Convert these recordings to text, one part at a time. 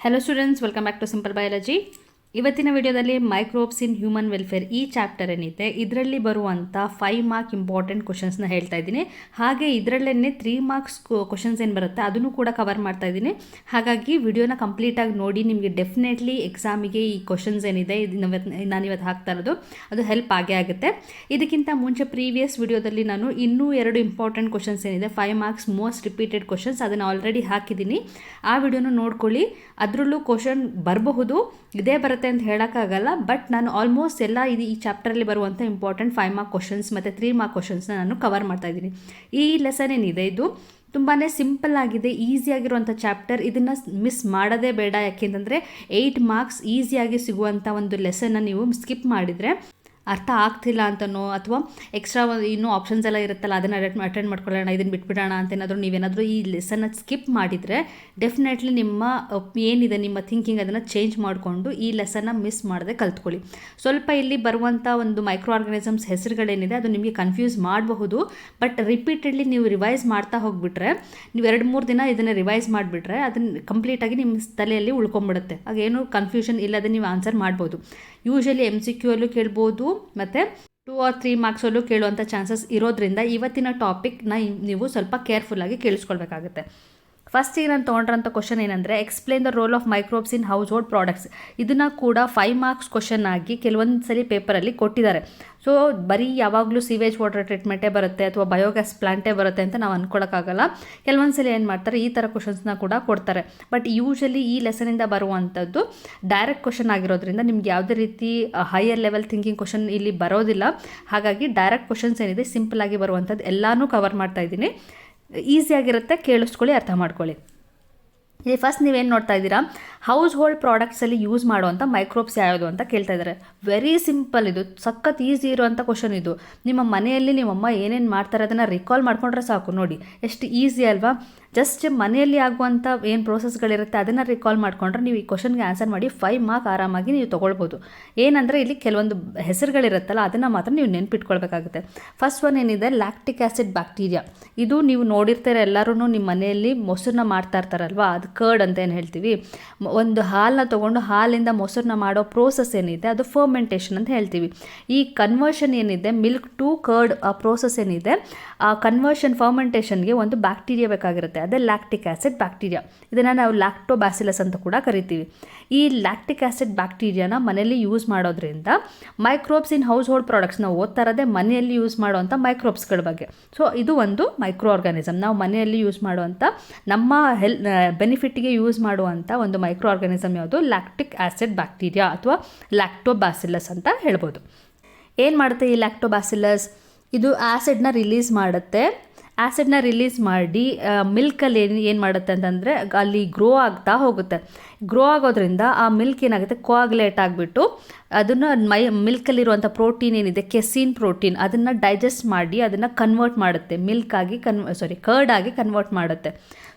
Hello students welcome back to simple biology ಇವತ್ತಿನ ವಿಡಿಯೋದಲ್ಲಿ microbes in human welfare ಈ chapter ಏನಿದೆ, ಇದರಲ್ಲಿ ಬರುವಂಥ ಫೈವ್ ಮಾರ್ಕ್ ಇಂಪಾರ್ಟೆಂಟ್ ಕ್ವಶನ್ಸ್ನ ಹೇಳ್ತಾ ಇದ್ದೀನಿ. ಹಾಗೆ ಇದರಲ್ಲೇ ತ್ರೀ ಮಾರ್ಕ್ಸ್ ಕ್ವಶನ್ಸ್ ಏನು ಬರುತ್ತೆ ಅದನ್ನು ಕೂಡ ಕವರ್ ಮಾಡ್ತಾ ಇದ್ದೀನಿ. ಹಾಗಾಗಿ ವಿಡಿಯೋನ ಕಂಪ್ಲೀಟಾಗಿ ನೋಡಿ, ನಿಮಗೆ ಡೆಫಿನೆಟ್ಲಿ ಎಕ್ಸಾಮಿಗೆ ಈ ಕ್ವಶನ್ಸ್ ಏನಿದೆ, ಇದು ನಾನು ಇವತ್ತು ಹಾಕ್ತಾ ಇರೋದು, ಅದು ಹೆಲ್ಪ್ ಆಗೇ ಆಗುತ್ತೆ. ಇದಕ್ಕಿಂತ ಮುಂಚೆ ಪ್ರೀವಿಯಸ್ ವಿಡಿಯೋದಲ್ಲಿ ನಾನು ಇನ್ನೂ ಎರಡು ಇಂಪಾರ್ಟೆಂಟ್ ಕ್ವಶನ್ಸ್ ಏನಿದೆ five marks most repeated questions ಅದನ್ನು ಆಲ್ರೆಡಿ ಹಾಕಿದ್ದೀನಿ. ಆ ವಿಡಿಯೋನ ನೋಡ್ಕೊಳ್ಳಿ, ಅದರಲ್ಲೂ ಕ್ವಶನ್ ಬರಬಹುದು, ಇದೇ ಬರುತ್ತೆ ಅಂತ ಹೇಳೋಕ್ಕಾಗಲ್ಲ ಬಟ್ ನಾನು ಆಲ್ಮೋಸ್ಟ್ ಎಲ್ಲ ಇದು ಈ ಚಾಪ್ಟರಲ್ಲಿ ಬರುವಂಥ ಇಂಪಾರ್ಟೆಂಟ್ ಫೈವ್ ಮಾರ್ಕ್ ಕ್ವಶನ್ಸ್ ಮತ್ತು ತ್ರೀ ಮಾರ್ಕ್ ಕ್ವಶನ್ಸ್ನ ನಾನು ಕವರ್ ಮಾಡ್ತಾ ಇದ್ದೀನಿ. ಈ ಲೆಸನ್ ಏನಿದೆ ಇದು? ತುಂಬಾ ಸಿಂಪಲ್ ಆಗಿದೆ ಈಸಿಯಾಗಿರುವಂಥ ಚಾಪ್ಟರ್ ಇದನ್ನು ಮಿಸ್ ಮಾಡೋದೇ ಬೇಡ, ಯಾಕೆಂತಂದರೆ ಏಯ್ಟ್ ಮಾರ್ಕ್ಸ್ ಈಸಿಯಾಗಿ ಸಿಗುವಂಥ ಒಂದು ಲೆಸನ್ನ ನೀವು ಸ್ಕಿಪ್ ಮಾಡಿದರೆ ಅರ್ಥ ಆಗ್ತಿಲ್ಲ ಅಂತನೋ ಅಥವಾ ಎಕ್ಸ್ಟ್ರಾ ಇನ್ನೂ ಆಪ್ಷನ್ಸ್ ಎಲ್ಲ ಇರುತ್ತಲ್ಲ, ಅದನ್ನು ಅಟೆಂಡ್ ಅಟೆಂಡ್ ಮಾಡ್ಕೊಳ್ಳೋಣ ಇದನ್ನು ಬಿಟ್ಬಿಡೋಣ ಅಂತ ಏನಾದರೂ ನೀವೇನಾದರೂ ಈ ಲೆಸನ್ನ ಸ್ಕಿಪ್ ಮಾಡಿದರೆ ಡೆಫಿನೆಟ್ಲಿ ನಿಮ್ಮ ಏನಿದೆ ನಿಮ್ಮ ಥಿಂಕಿಂಗ್ ಅದನ್ನು ಚೇಂಜ್ ಮಾಡಿಕೊಂಡು ಈ ಲೆಸನ್ನ ಮಿಸ್ ಮಾಡದೆ ಕಲ್ತ್ಕೊಳ್ಳಿ. ಸ್ವಲ್ಪ ಇಲ್ಲಿ ಬರುವಂಥ ಒಂದು ಮೈಕ್ರೋ ಆರ್ಗನಿಸಮ್ಸ್ ಹೆಸರುಗಳೇನಿದೆ, ಅದು ನಿಮಗೆ ಕನ್ಫ್ಯೂಸ್ ಮಾಡಬಹುದು ಬಟ್ ರಿಪೀಟೆಡ್ಲಿ ನೀವು ರಿವೈಸ್ ಮಾಡ್ತಾ ಹೋಗಿಬಿಟ್ರೆ, ನೀವು ಎರಡು ಮೂರು ದಿನ ಇದನ್ನು ರಿವೈಸ್ ಮಾಡಿಬಿಟ್ರೆ ಅದನ್ನು ಕಂಪ್ಲೀಟಾಗಿ ನಿಮ್ಮ ತಲೆಯಲ್ಲಿ ಉಳ್ಕೊಂಬಿಡುತ್ತೆ. ಆಗ ಏನು ಕನ್ಫ್ಯೂಷನ್ ಇಲ್ಲದೆ ನೀವು ಆನ್ಸರ್ ಮಾಡ್ಬೋದು. ಯೂಶಲಿ ಎಂ ಸಿ ಕ್ಯೂ ಅಲ್ಲೂ ಕೇಳ್ಬೋದು, ಮತ್ತು ಟೂ ಆರ್ ತ್ರೀ ಮಾರ್ಕ್ಸಲ್ಲೂ ಕೇಳುವಂಥ ಚಾನ್ಸಸ್ ಇರೋದ್ರಿಂದ ಇವತ್ತಿನ ಟಾಪಿಕ್ನ ನೀವು ಸ್ವಲ್ಪ ಕೇರ್ಫುಲ್ಲಾಗಿ ಕೇಳಿಸ್ಕೊಳ್ಬೇಕಾಗುತ್ತೆ. ಫಸ್ಟಿಗೆ ನಾನು ತೊಗೊಂಡ್ರಂಥ ಕ್ವಶನ್ ಏನಂದರೆ explain the role of microbes in household products ಇದನ್ನು ಕೂಡ ಫೈವ್ ಮಾರ್ಕ್ಸ್ ಕ್ವಶನ್ ಆಗಿ ಕೆಲವೊಂದು ಸರಿ ಪೇಪರಲ್ಲಿ ಕೊಟ್ಟಿದ್ದಾರೆ. ಸೊ ಬರೀ ಯಾವಾಗಲೂ ಸೀವೇಜ್ ವಾಟರ್ ಟ್ರೀಟ್ಮೆಂಟೇ ಬರುತ್ತೆ ಅಥವಾ ಬಯೋಗ್ಯಾಸ್ ಪ್ಲಾಂಟೇ ಬರುತ್ತೆ ಅಂತ ನಾವು ಅಂದ್ಕೊಳಕ್ಕಾಗಲ್ಲ ಕೆಲವೊಂದು ಸಲ ಏನು ಮಾಡ್ತಾರೆ, ಈ ಥರ ಕ್ವಶನ್ಸ್ನ ಕೂಡ ಕೊಡ್ತಾರೆ. ಬಟ್ ಯೂಶಲಿ ಈ ಲೆಸನಿಂದ ಬರುವಂಥದ್ದು ಡೈರೆಕ್ಟ್ ಕ್ವಶನ್ ಆಗಿರೋದ್ರಿಂದ ನಿಮ್ಗೆ ಯಾವುದೇ ರೀತಿ ಹೈಯರ್ ಲೆವೆಲ್ ಥಿಂಕಿಂಗ್ ಕ್ವಶನ್ ಇಲ್ಲಿ ಬರೋದಿಲ್ಲ. ಹಾಗಾಗಿ ಡೈರೆಕ್ಟ್ ಕ್ವಶನ್ಸ್ ಏನಿದೆ ಸಿಂಪಲ್ ಆಗಿ ಬರುವಂಥದ್ದು ಎಲ್ಲನೂ ಕವರ್ ಮಾಡ್ತಾ ಇದ್ದೀನಿ. ಈಸಿಯಾಗಿರುತ್ತೆ ಕೇಳಿಸ್ಕೊಳ್ಳಿ, ಅರ್ಥ ಮಾಡ್ಕೊಳ್ಳಿ. ಇಲ್ಲಿ ಫಸ್ಟ್ ನೀವೇನು ನೋಡ್ತಾ ಇದ್ದೀರಾ? ಹೌಸ್ ಹೋಲ್ಡ್ ಪ್ರಾಡಕ್ಟ್ಸಲ್ಲಿ ಯೂಸ್ ಮಾಡುವಂಥ ಮೈಕ್ರೋಬ್ಸ್ ಯಾವುದು ಅಂತ ಕೇಳ್ತಾ ಇದ್ದಾರೆ. ವೆರಿ ಸಿಂಪಲ್ ಇದು. ಸಖತ್ ಈಸಿ ಇರುವಂಥ ಕ್ವಶನ್ ಇದು. ನಿಮ್ಮ ಮನೆಯಲ್ಲಿ ನಿಮ್ಮಮ್ಮ ಏನೇನು ಮಾಡ್ತಾರೆ, ಅದನ್ನು ರಿಕಾಲ್ ಮಾಡ್ಕೊಂಡ್ರೆ ಸಾಕು. ನೋಡಿ, ಎಷ್ಟು ಈಸಿ ಅಲ್ವಾ? ಜಸ್ಟ್ ಮನೆಯಲ್ಲಿ ಆಗುವಂಥ ಏನು ಪ್ರೋಸೆಸ್ಗಳಿರುತ್ತೆ ಅದನ್ನು ರಿಕಾಲ್ ಮಾಡಿಕೊಂಡ್ರೆ ನೀವು ಈ ಕ್ವಶನ್ಗೆ ಆನ್ಸರ್ ಮಾಡಿ ಫೈವ್ ಮಾರ್ಕ್ ಆರಾಮಾಗಿ ನೀವು ತೊಗೊಳ್ಬೋದು. ಏನಂದರೆ ಇಲ್ಲಿ ಕೆಲವೊಂದು ಹೆಸರುಗಳಿರುತ್ತಲ್ಲ, ಅದನ್ನು ಮಾತ್ರ ನೀವು ನೆನ್ಪಿಟ್ಕೊಳ್ಬೇಕಾಗುತ್ತೆ. ಫಸ್ಟ್ ಒನ್ ಏನಿದೆ ಲ್ಯಾಕ್ಟಿಕ್ ಆ್ಯಸಿಡ್ ಬ್ಯಾಕ್ಟೀರಿಯಾ ಇದು ನೀವು ನೋಡಿರ್ತಾರೆ ಎಲ್ಲರೂ ನಿಮ್ಮ ಮನೆಯಲ್ಲಿ ಮೊಸರನ್ನ ಮಾಡ್ತಾ ಇರ್ತಾರಲ್ವಾ, ಅದು ಕರ್ಡ್ ಅಂತ ಏನು ಹೇಳ್ತೀವಿ. ಒಂದು ಹಾಲನ್ನ ತೊಗೊಂಡು ಹಾಲಿಂದ ಮೊಸರನ್ನ ಮಾಡೋ ಪ್ರೋಸೆಸ್ ಏನಿದೆ, ಅದು ಫರ್ಮೆಂಟೇಷನ್ ಅಂತ ಹೇಳ್ತೀವಿ. ಈ ಕನ್ವರ್ಷನ್ ಏನಿದೆ ಮಿಲ್ಕ್ ಟು ಕರ್ಡ್ ಆ ಪ್ರೋಸೆಸ್ ಏನಿದೆ, ಆ ಕನ್ವರ್ಷನ್ ಫರ್ಮೆಂಟೇಷನ್ಗೆ ಒಂದು ಬ್ಯಾಕ್ಟೀರಿಯಾ ಬೇಕಾಗಿರುತ್ತೆ. ಅದೇ ಲ್ಯಾಕ್ಟಿಕ್ ಆ್ಯಸಿಡ್ ಬ್ಯಾಕ್ಟೀರಿಯಾ ಇದನ್ನು ನಾವು ಲ್ಯಾಕ್ಟೋಬ್ಯಾಸಿಲಸ್ ಅಂತ ಕೂಡ ಕರಿತೀವಿ. ಈ ಲ್ಯಾಕ್ಟಿಕ್ ಆ್ಯಸಿಡ್ ಬ್ಯಾಕ್ಟೀರಿಯಾನ ಮನೆಯಲ್ಲಿ ಯೂಸ್ ಮಾಡೋದ್ರಿಂದ microbes in household products ನಾವು ಓದ್ತಾ ಇರೋದೇ ಮನೆಯಲ್ಲಿ ಯೂಸ್ ಮಾಡುವಂಥ ಮೈಕ್ರೋಬ್ಸ್ಗಳ ಬಗ್ಗೆ. ಸೊ ಇದು ಒಂದು ಮೈಕ್ರೋ ಆರ್ಗಾನಿಸಮ್ ನಾವು ಮನೆಯಲ್ಲಿ ಯೂಸ್ ಮಾಡುವಂಥ ನಮ್ಮ ಹೆಲ್ ಬೆನಿಫಿಟ್ಗೆ ಯೂಸ್ ಮಾಡುವಂಥ ಒಂದು ಮೈಕ್ರೋ ಆರ್ಗಾನಿಸಮ್ ಯಾವುದು? ಲ್ಯಾಕ್ಟಿಕ್ ಆ್ಯಸಿಡ್ ಬ್ಯಾಕ್ಟೀರಿಯಾ ಅಥವಾ ಲ್ಯಾಕ್ಟೋಬ್ಯಾಸಿಲಸ್ ಅಂತ ಹೇಳ್ಬೋದು. ಏನು ಮಾಡುತ್ತೆ ಈ ಲ್ಯಾಕ್ಟೋಬ್ಯಾಸಿಲಸ್ ಇದು ಆ್ಯಸಿಡ್ನ ರಿಲೀಸ್ ಮಾಡುತ್ತೆ. ಆ್ಯಸಿಡ್ನ ರಿಲೀಸ್ ಮಾಡಿ ಮಿಲ್ಕಲ್ಲಿ ಏನು ಏನು ಮಾಡುತ್ತೆ ಅಂತಂದರೆ, ಅಲ್ಲಿ ಗ್ರೋ ಆಗ್ತಾ ಹೋಗುತ್ತೆ. ಗ್ರೋ ಆಗೋದ್ರಿಂದ ಆ ಮಿಲ್ಕ್ ಏನಾಗುತ್ತೆ ಕೋಆಗ್ಲೇಟ್ ಆಗಿಬಿಟ್ಟು, ಅದನ್ನು ಮೈ ಮಿಲ್ಕಲ್ಲಿರುವಂಥ ಪ್ರೋಟೀನ್ ಏನಿದೆ ಕೆಸಿನ್ ಪ್ರೋಟೀನ್ ಅದನ್ನು ಡೈಜೆಸ್ಟ್ ಮಾಡಿ, ಅದನ್ನು ಕನ್ವರ್ಟ್ ಮಾಡುತ್ತೆ. ಮಿಲ್ಕ್ ಆಗಿ ಕನ್ ಸಾರಿ ಕರ್ಡ್ ಆಗಿ ಕನ್ವರ್ಟ್ ಮಾಡುತ್ತೆ.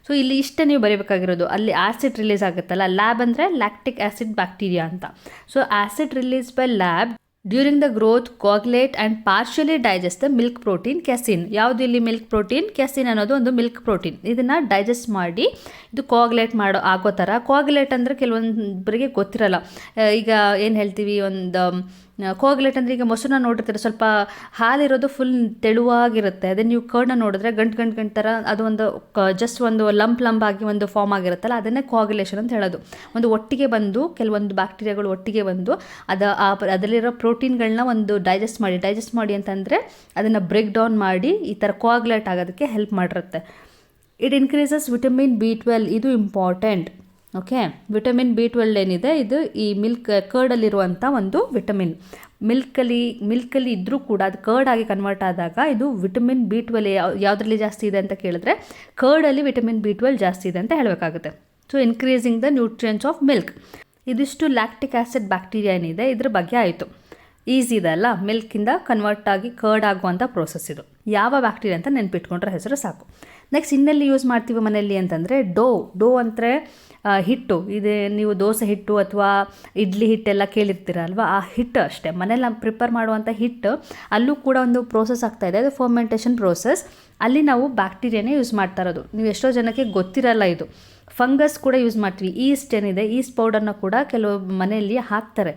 ಸೊ ಇಲ್ಲಿ ಇಷ್ಟೇ ನೀವು ಬರೀಬೇಕಾಗಿರೋದು. ಅಲ್ಲಿ ಆ್ಯಸಿಡ್ ರಿಲೀಸ್ ಆಗುತ್ತಲ್ಲ ಲ್ಯಾಬ್ ಅಂದರೆ ಲ್ಯಾಕ್ಟಿಕ್ ಆ್ಯಸಿಡ್ ಬ್ಯಾಕ್ಟೀರಿಯಾ ಅಂತ. So acid release by lab during the growth coagulate and partially digest the milk protein casein ಯಾವುದು ಇಲ್ಲಿ ಮಿಲ್ಕ್ ಪ್ರೋಟೀನ್ ಕ್ಯಾಸಿನ್ ಅನ್ನೋದು ಒಂದು ಮಿಲ್ಕ್ ಪ್ರೋಟೀನ್ ಇದನ್ನು ಡೈಜೆಸ್ಟ್ ಮಾಡಿ ಇದು ಕೋಗ್ಲೇಟ್ ಮಾಡೋ ಆಗೋ ಥರ. ಕೋಗ್ಲೇಟ್ ಅಂದರೆ ಕೆಲವೊಬ್ಬರಿಗೆ ಗೊತ್ತಿರಲ್ಲ. ಈಗ ಏನು ಹೇಳ್ತೀವಿ, ಒಂದು ಕೋಗ್ಲೇಟ್ ಅಂದರೆ ಈಗ ಮೊಸರನ್ನ ನೋಡಿರ್ತೀರ, ಸ್ವಲ್ಪ ಹಾಲಿರೋದು ಫುಲ್ ತೆಳುವಾಗಿರುತ್ತೆ. ಅದೇ ನೀವು ಕರ್ಣ ನೋಡಿದ್ರೆ ಗಂಟು ಗಂಟು ಗಂಟು ಥರ ಅದು ಒಂದು ಕ ಜಸ್ಟ್ ಒಂದು ಲಂಪ್ ಲಂಪ್ ಆಗಿ ಒಂದು ಫಾರ್ಮ್ ಆಗಿರುತ್ತಲ್ಲ, ಅದನ್ನೇ ಕೋಗ್ಯುಲೇಷನ್ ಅಂತ ಹೇಳೋದು. ಒಂದು ಒಟ್ಟಿಗೆ ಬಂದು, ಕೆಲವೊಂದು ಬ್ಯಾಕ್ಟೀರಿಯಾಗಳು ಒಟ್ಟಿಗೆ ಬಂದು, ಅದು, ಆ, ಅದರಲ್ಲಿರೋ ಪ್ರೋಟೀನ್ಗಳನ್ನ ಒಂದು ಡೈಜೆಸ್ಟ್ ಮಾಡಿ. ಡೈಜೆಸ್ಟ್ ಮಾಡಿ ಅಂತಂದರೆ ಅದನ್ನು ಬ್ರೇಕ್ ಡೌನ್ ಮಾಡಿ ಈ ಥರ ಕೋಗ್ಲೇಟ್ ಆಗೋದಕ್ಕೆ help ಮಾಡಿರುತ್ತೆ. It increases vitamin B twelve ಇದು important okay vitamin B twelve ಏನಿದೆ? ಇದು ಈ ಮಿಲ್ಕ್ ಕರ್ಡಲ್ಲಿರುವಂಥ ಒಂದು ವಿಟಮಿನ್ ಮಿಲ್ಕಲ್ಲಿ ಮಿಲ್ಕಲ್ಲಿ ಇದ್ದರೂ ಕೂಡ ಅದು ಕರ್ಡ್ ಆಗಿ ಕನ್ವರ್ಟ್ ಆದಾಗ ಇದು ವಿಟಮಿನ್ ಬಿ ಟ್ವೆಲ್ ಯಾವುದರಲ್ಲಿ ಜಾಸ್ತಿ ಇದೆ ಅಂತ ಕೇಳಿದ್ರೆ ಕರ್ಡಲ್ಲಿ ವಿಟಮಿನ್ ಬಿ ಟ್ವೆಲ್ ಜಾಸ್ತಿ ಇದೆ ಅಂತ ಹೇಳಬೇಕಾಗುತ್ತೆ. So increasing the nutrients of milk ಇದಿಷ್ಟು ಲ್ಯಾಕ್ಟಿಕ್ ಆ್ಯಸಿಡ್ ಬ್ಯಾಕ್ಟೀರಿಯಾ ಏನಿದೆ? ಇದ್ರ ಬಗ್ಗೆ ಆಯಿತು. ಈಸಿ ಇದೆ ಅಲ್ಲ? ಮಿಲ್ಕಿಂದ ಕನ್ವರ್ಟ್ ಆಗಿ ಕರ್ಡ್ ಆಗುವಂಥ ಪ್ರೋಸೆಸ್ ಇದು. ಯಾವ ಬ್ಯಾಕ್ಟೀರಿಯಾ ಅಂತ ನೆನ್ಪಿಟ್ಕೊಂಡ್ರೆ ಹೆಸರು ಸಾಕು. ನೆಕ್ಸ್ಟ್ ಇನ್ನೆಲ್ಲಿ ಯೂಸ್ ಮಾಡ್ತೀವಿ ಮನೆಯಲ್ಲಿ ಅಂತಂದರೆ ಡೋ. ಡೋ ಅಂದರೆ ಹಿಟ್ಟು. ಇದೆ ನೀವು ದೋಸೆ ಹಿಟ್ಟು ಅಥವಾ ಇಡ್ಲಿ ಹಿಟ್ಟೆಲ್ಲ ಕೇಳಿರ್ತೀರ ಅಲ್ವಾ ಆ ಹಿಟ್ಟು ಅಷ್ಟೇ. ಮನೇಲಿ ಪ್ರಿಪೇರ್ ಮಾಡುವಂಥ ಹಿಟ್ಟು ಅಲ್ಲೂ ಕೂಡ ಒಂದು ಪ್ರೋಸೆಸ್ ಆಗ್ತಾ ಇದೆ. ಅದು ಫರ್ಮೆಂಟೇಷನ್ ಪ್ರೋಸೆಸ್ ಅಲ್ಲಿ ನಾವು ಬ್ಯಾಕ್ಟೀರಿಯಾನೇ ಯೂಸ್ ಮಾಡ್ತಾ ಇರೋದು. ನೀವು ಎಷ್ಟೋ ಜನಕ್ಕೆ ಗೊತ್ತಿರಲ್ಲ ಇದು. ಫಂಗಸ್ ಕೂಡ ಯೂಸ್ ಮಾಡ್ತೀವಿ. ಈಸ್ಟ್ ಏನಿದೆ ಈಸ್ಟ್ ಪೌಡರ್ನ ಕೂಡ ಕೆಲವು ಮನೆಯಲ್ಲಿ ಹಾಕ್ತಾರೆ.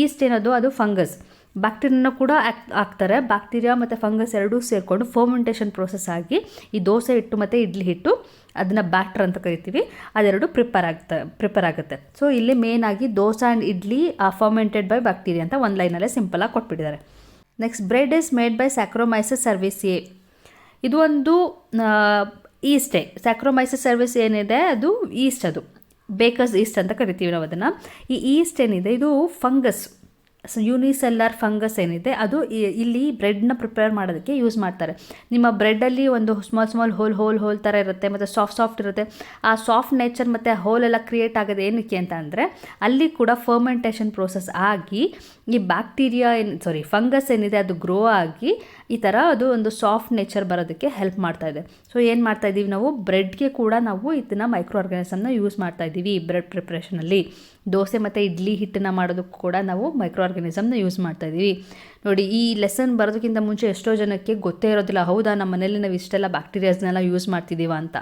ಈಸ್ಟ್ ಏನದು? ಅದು ಫಂಗಸ್ ಬ್ಯಾಕ್ಟೀರಿಯಾನ ಕೂಡ ಹಾಕ್- ಹಾಕ್ತಾರೆ. ಬ್ಯಾಕ್ಟೀರಿಯಾ ಮತ್ತು ಫಂಗಸ್ ಎರಡೂ ಸೇರಿಕೊಂಡು ಫರ್ಮೆಂಟೇಷನ್ ಪ್ರೋಸೆಸ್ ಆಗಿ ಈ ದೋಸೆ ಹಿಟ್ಟು ಮತ್ತು ಇಡ್ಲಿ ಹಿಟ್ಟು ಅದನ್ನು ಬ್ಯಾಟ್ರ್ ಅಂತ ಕರಿತೀವಿ. ಅದೆರಡು ಪ್ರಿಪೇರ್ ಆಗ್ತಾ ಪ್ರಿಪೇರ್ ಆಗುತ್ತೆ. ಸೊ ಇಲ್ಲಿ ಮೇನ್ ಆಗಿ dosa and idli fermented by bacteria ಅಂತ ಒಂದು ಲೈನಲ್ಲೇ ಸಿಂಪಲಾಗಿ ಕೊಟ್ಬಿಟ್ಟಿದ್ದಾರೆ. Next bread is made by Saccharomyces cerevisiae ಇದು ಒಂದು ಈಸ್ಟೇ ಸ್ಯಾಕ್ರೋಮೈಸಸ್ ಸರ್ವಿಸ್ ಏನಿದೆ? ಅದು ಈಸ್ಟ್ ಅದು. ಬೇಕರ್ಸ್ ಈಸ್ಟ್ ಅಂತ ಕರಿತೀವಿ ನಾವು ಅದನ್ನು. ಈ ಈಸ್ಟ್ ಏನಿದೆ? ಇದು ಫಂಗಸ್ ಯೂನಿಸೆಲ್ಲರ್ ಫಂಗಸ್ ಏನಿದೆ, ಅದು ಇಲ್ಲಿ ಬ್ರೆಡ್ನ ಪ್ರಿಪೇರ್ ಮಾಡೋದಕ್ಕೆ ಯೂಸ್ ಮಾಡ್ತಾರೆ. ನಿಮ್ಮ ಬ್ರೆಡ್ಡಲ್ಲಿ ಒಂದು small small hole hole hole ಥರ ಇರುತ್ತೆ, ಮತ್ತು ಸಾಫ್ಟ್ ಸಾಫ್ಟ್ ಇರುತ್ತೆ. ಆ ಸಾಫ್ಟ್ ನೇಚರ್ ಮತ್ತು ಹೋಲ್ ಎಲ್ಲ ಕ್ರಿಯೇಟ್ ಆಗೋದು ಏನಕ್ಕೆ ಅಂತ ಅಂದರೆ, ಅಲ್ಲಿ ಕೂಡ ಫರ್ಮೆಂಟೇಷನ್ ಪ್ರೋಸೆಸ್ ಆಗಿ ಈ ಬ್ಯಾಕ್ಟೀರಿಯಾ ಏನು ಸಾರಿ ಫಂಗಸ್ ಏನಿದೆ, ಅದು ಗ್ರೋ ಆಗಿ ಈ ಥರ ಅದು ಒಂದು ಸಾಫ್ಟ್ ನೇಚರ್ ಬರೋದಕ್ಕೆ ಹೆಲ್ಪ್ ಮಾಡ್ತಾ ಇದೆ. ಸೊ ಏನು ಮಾಡ್ತಾ ಇದ್ದೀವಿ ನಾವು ಬ್ರೆಡ್ಗೆ ಕೂಡ ನಾವು ಇದನ್ನು ಮೈಕ್ರೋ ಆರ್ಗಾನಿಸಮ್ನ ಯೂಸ್ ಮಾಡ್ತಾ ಇದ್ದೀವಿ ಬ್ರೆಡ್ ಪ್ರಿಪ್ರೇಷನಲ್ಲಿ ದೋಸೆ ಮತ್ತು ಇಡ್ಲಿ ಹಿಟ್ಟನ್ನು ಮಾಡೋದಕ್ಕೂ ಕೂಡ ನಾವು ಮೈಕ್ರೋ ಆರ್ಗನಿಸಮ್ನ ಯೂಸ್ ಮಾಡ್ತಾ ಇದ್ದೀವಿ. ನೋಡಿ, ಈ ಲೆಸನ್ ಬರೋದಕ್ಕಿಂತ ಮುಂಚೆ ಎಷ್ಟೋ ಜನಕ್ಕೆ ಗೊತ್ತೇ ಇರೋದಿಲ್ಲ, ಹೌದಾ ನಮ್ಮ ಮನೇಲಿ ನಾವು ಇಷ್ಟೆಲ್ಲ ಬ್ಯಾಕ್ಟೀರಿಯಾಸ್ನೆಲ್ಲ ಯೂಸ್ ಮಾಡ್ತಿದ್ದೀವ ಅಂತ.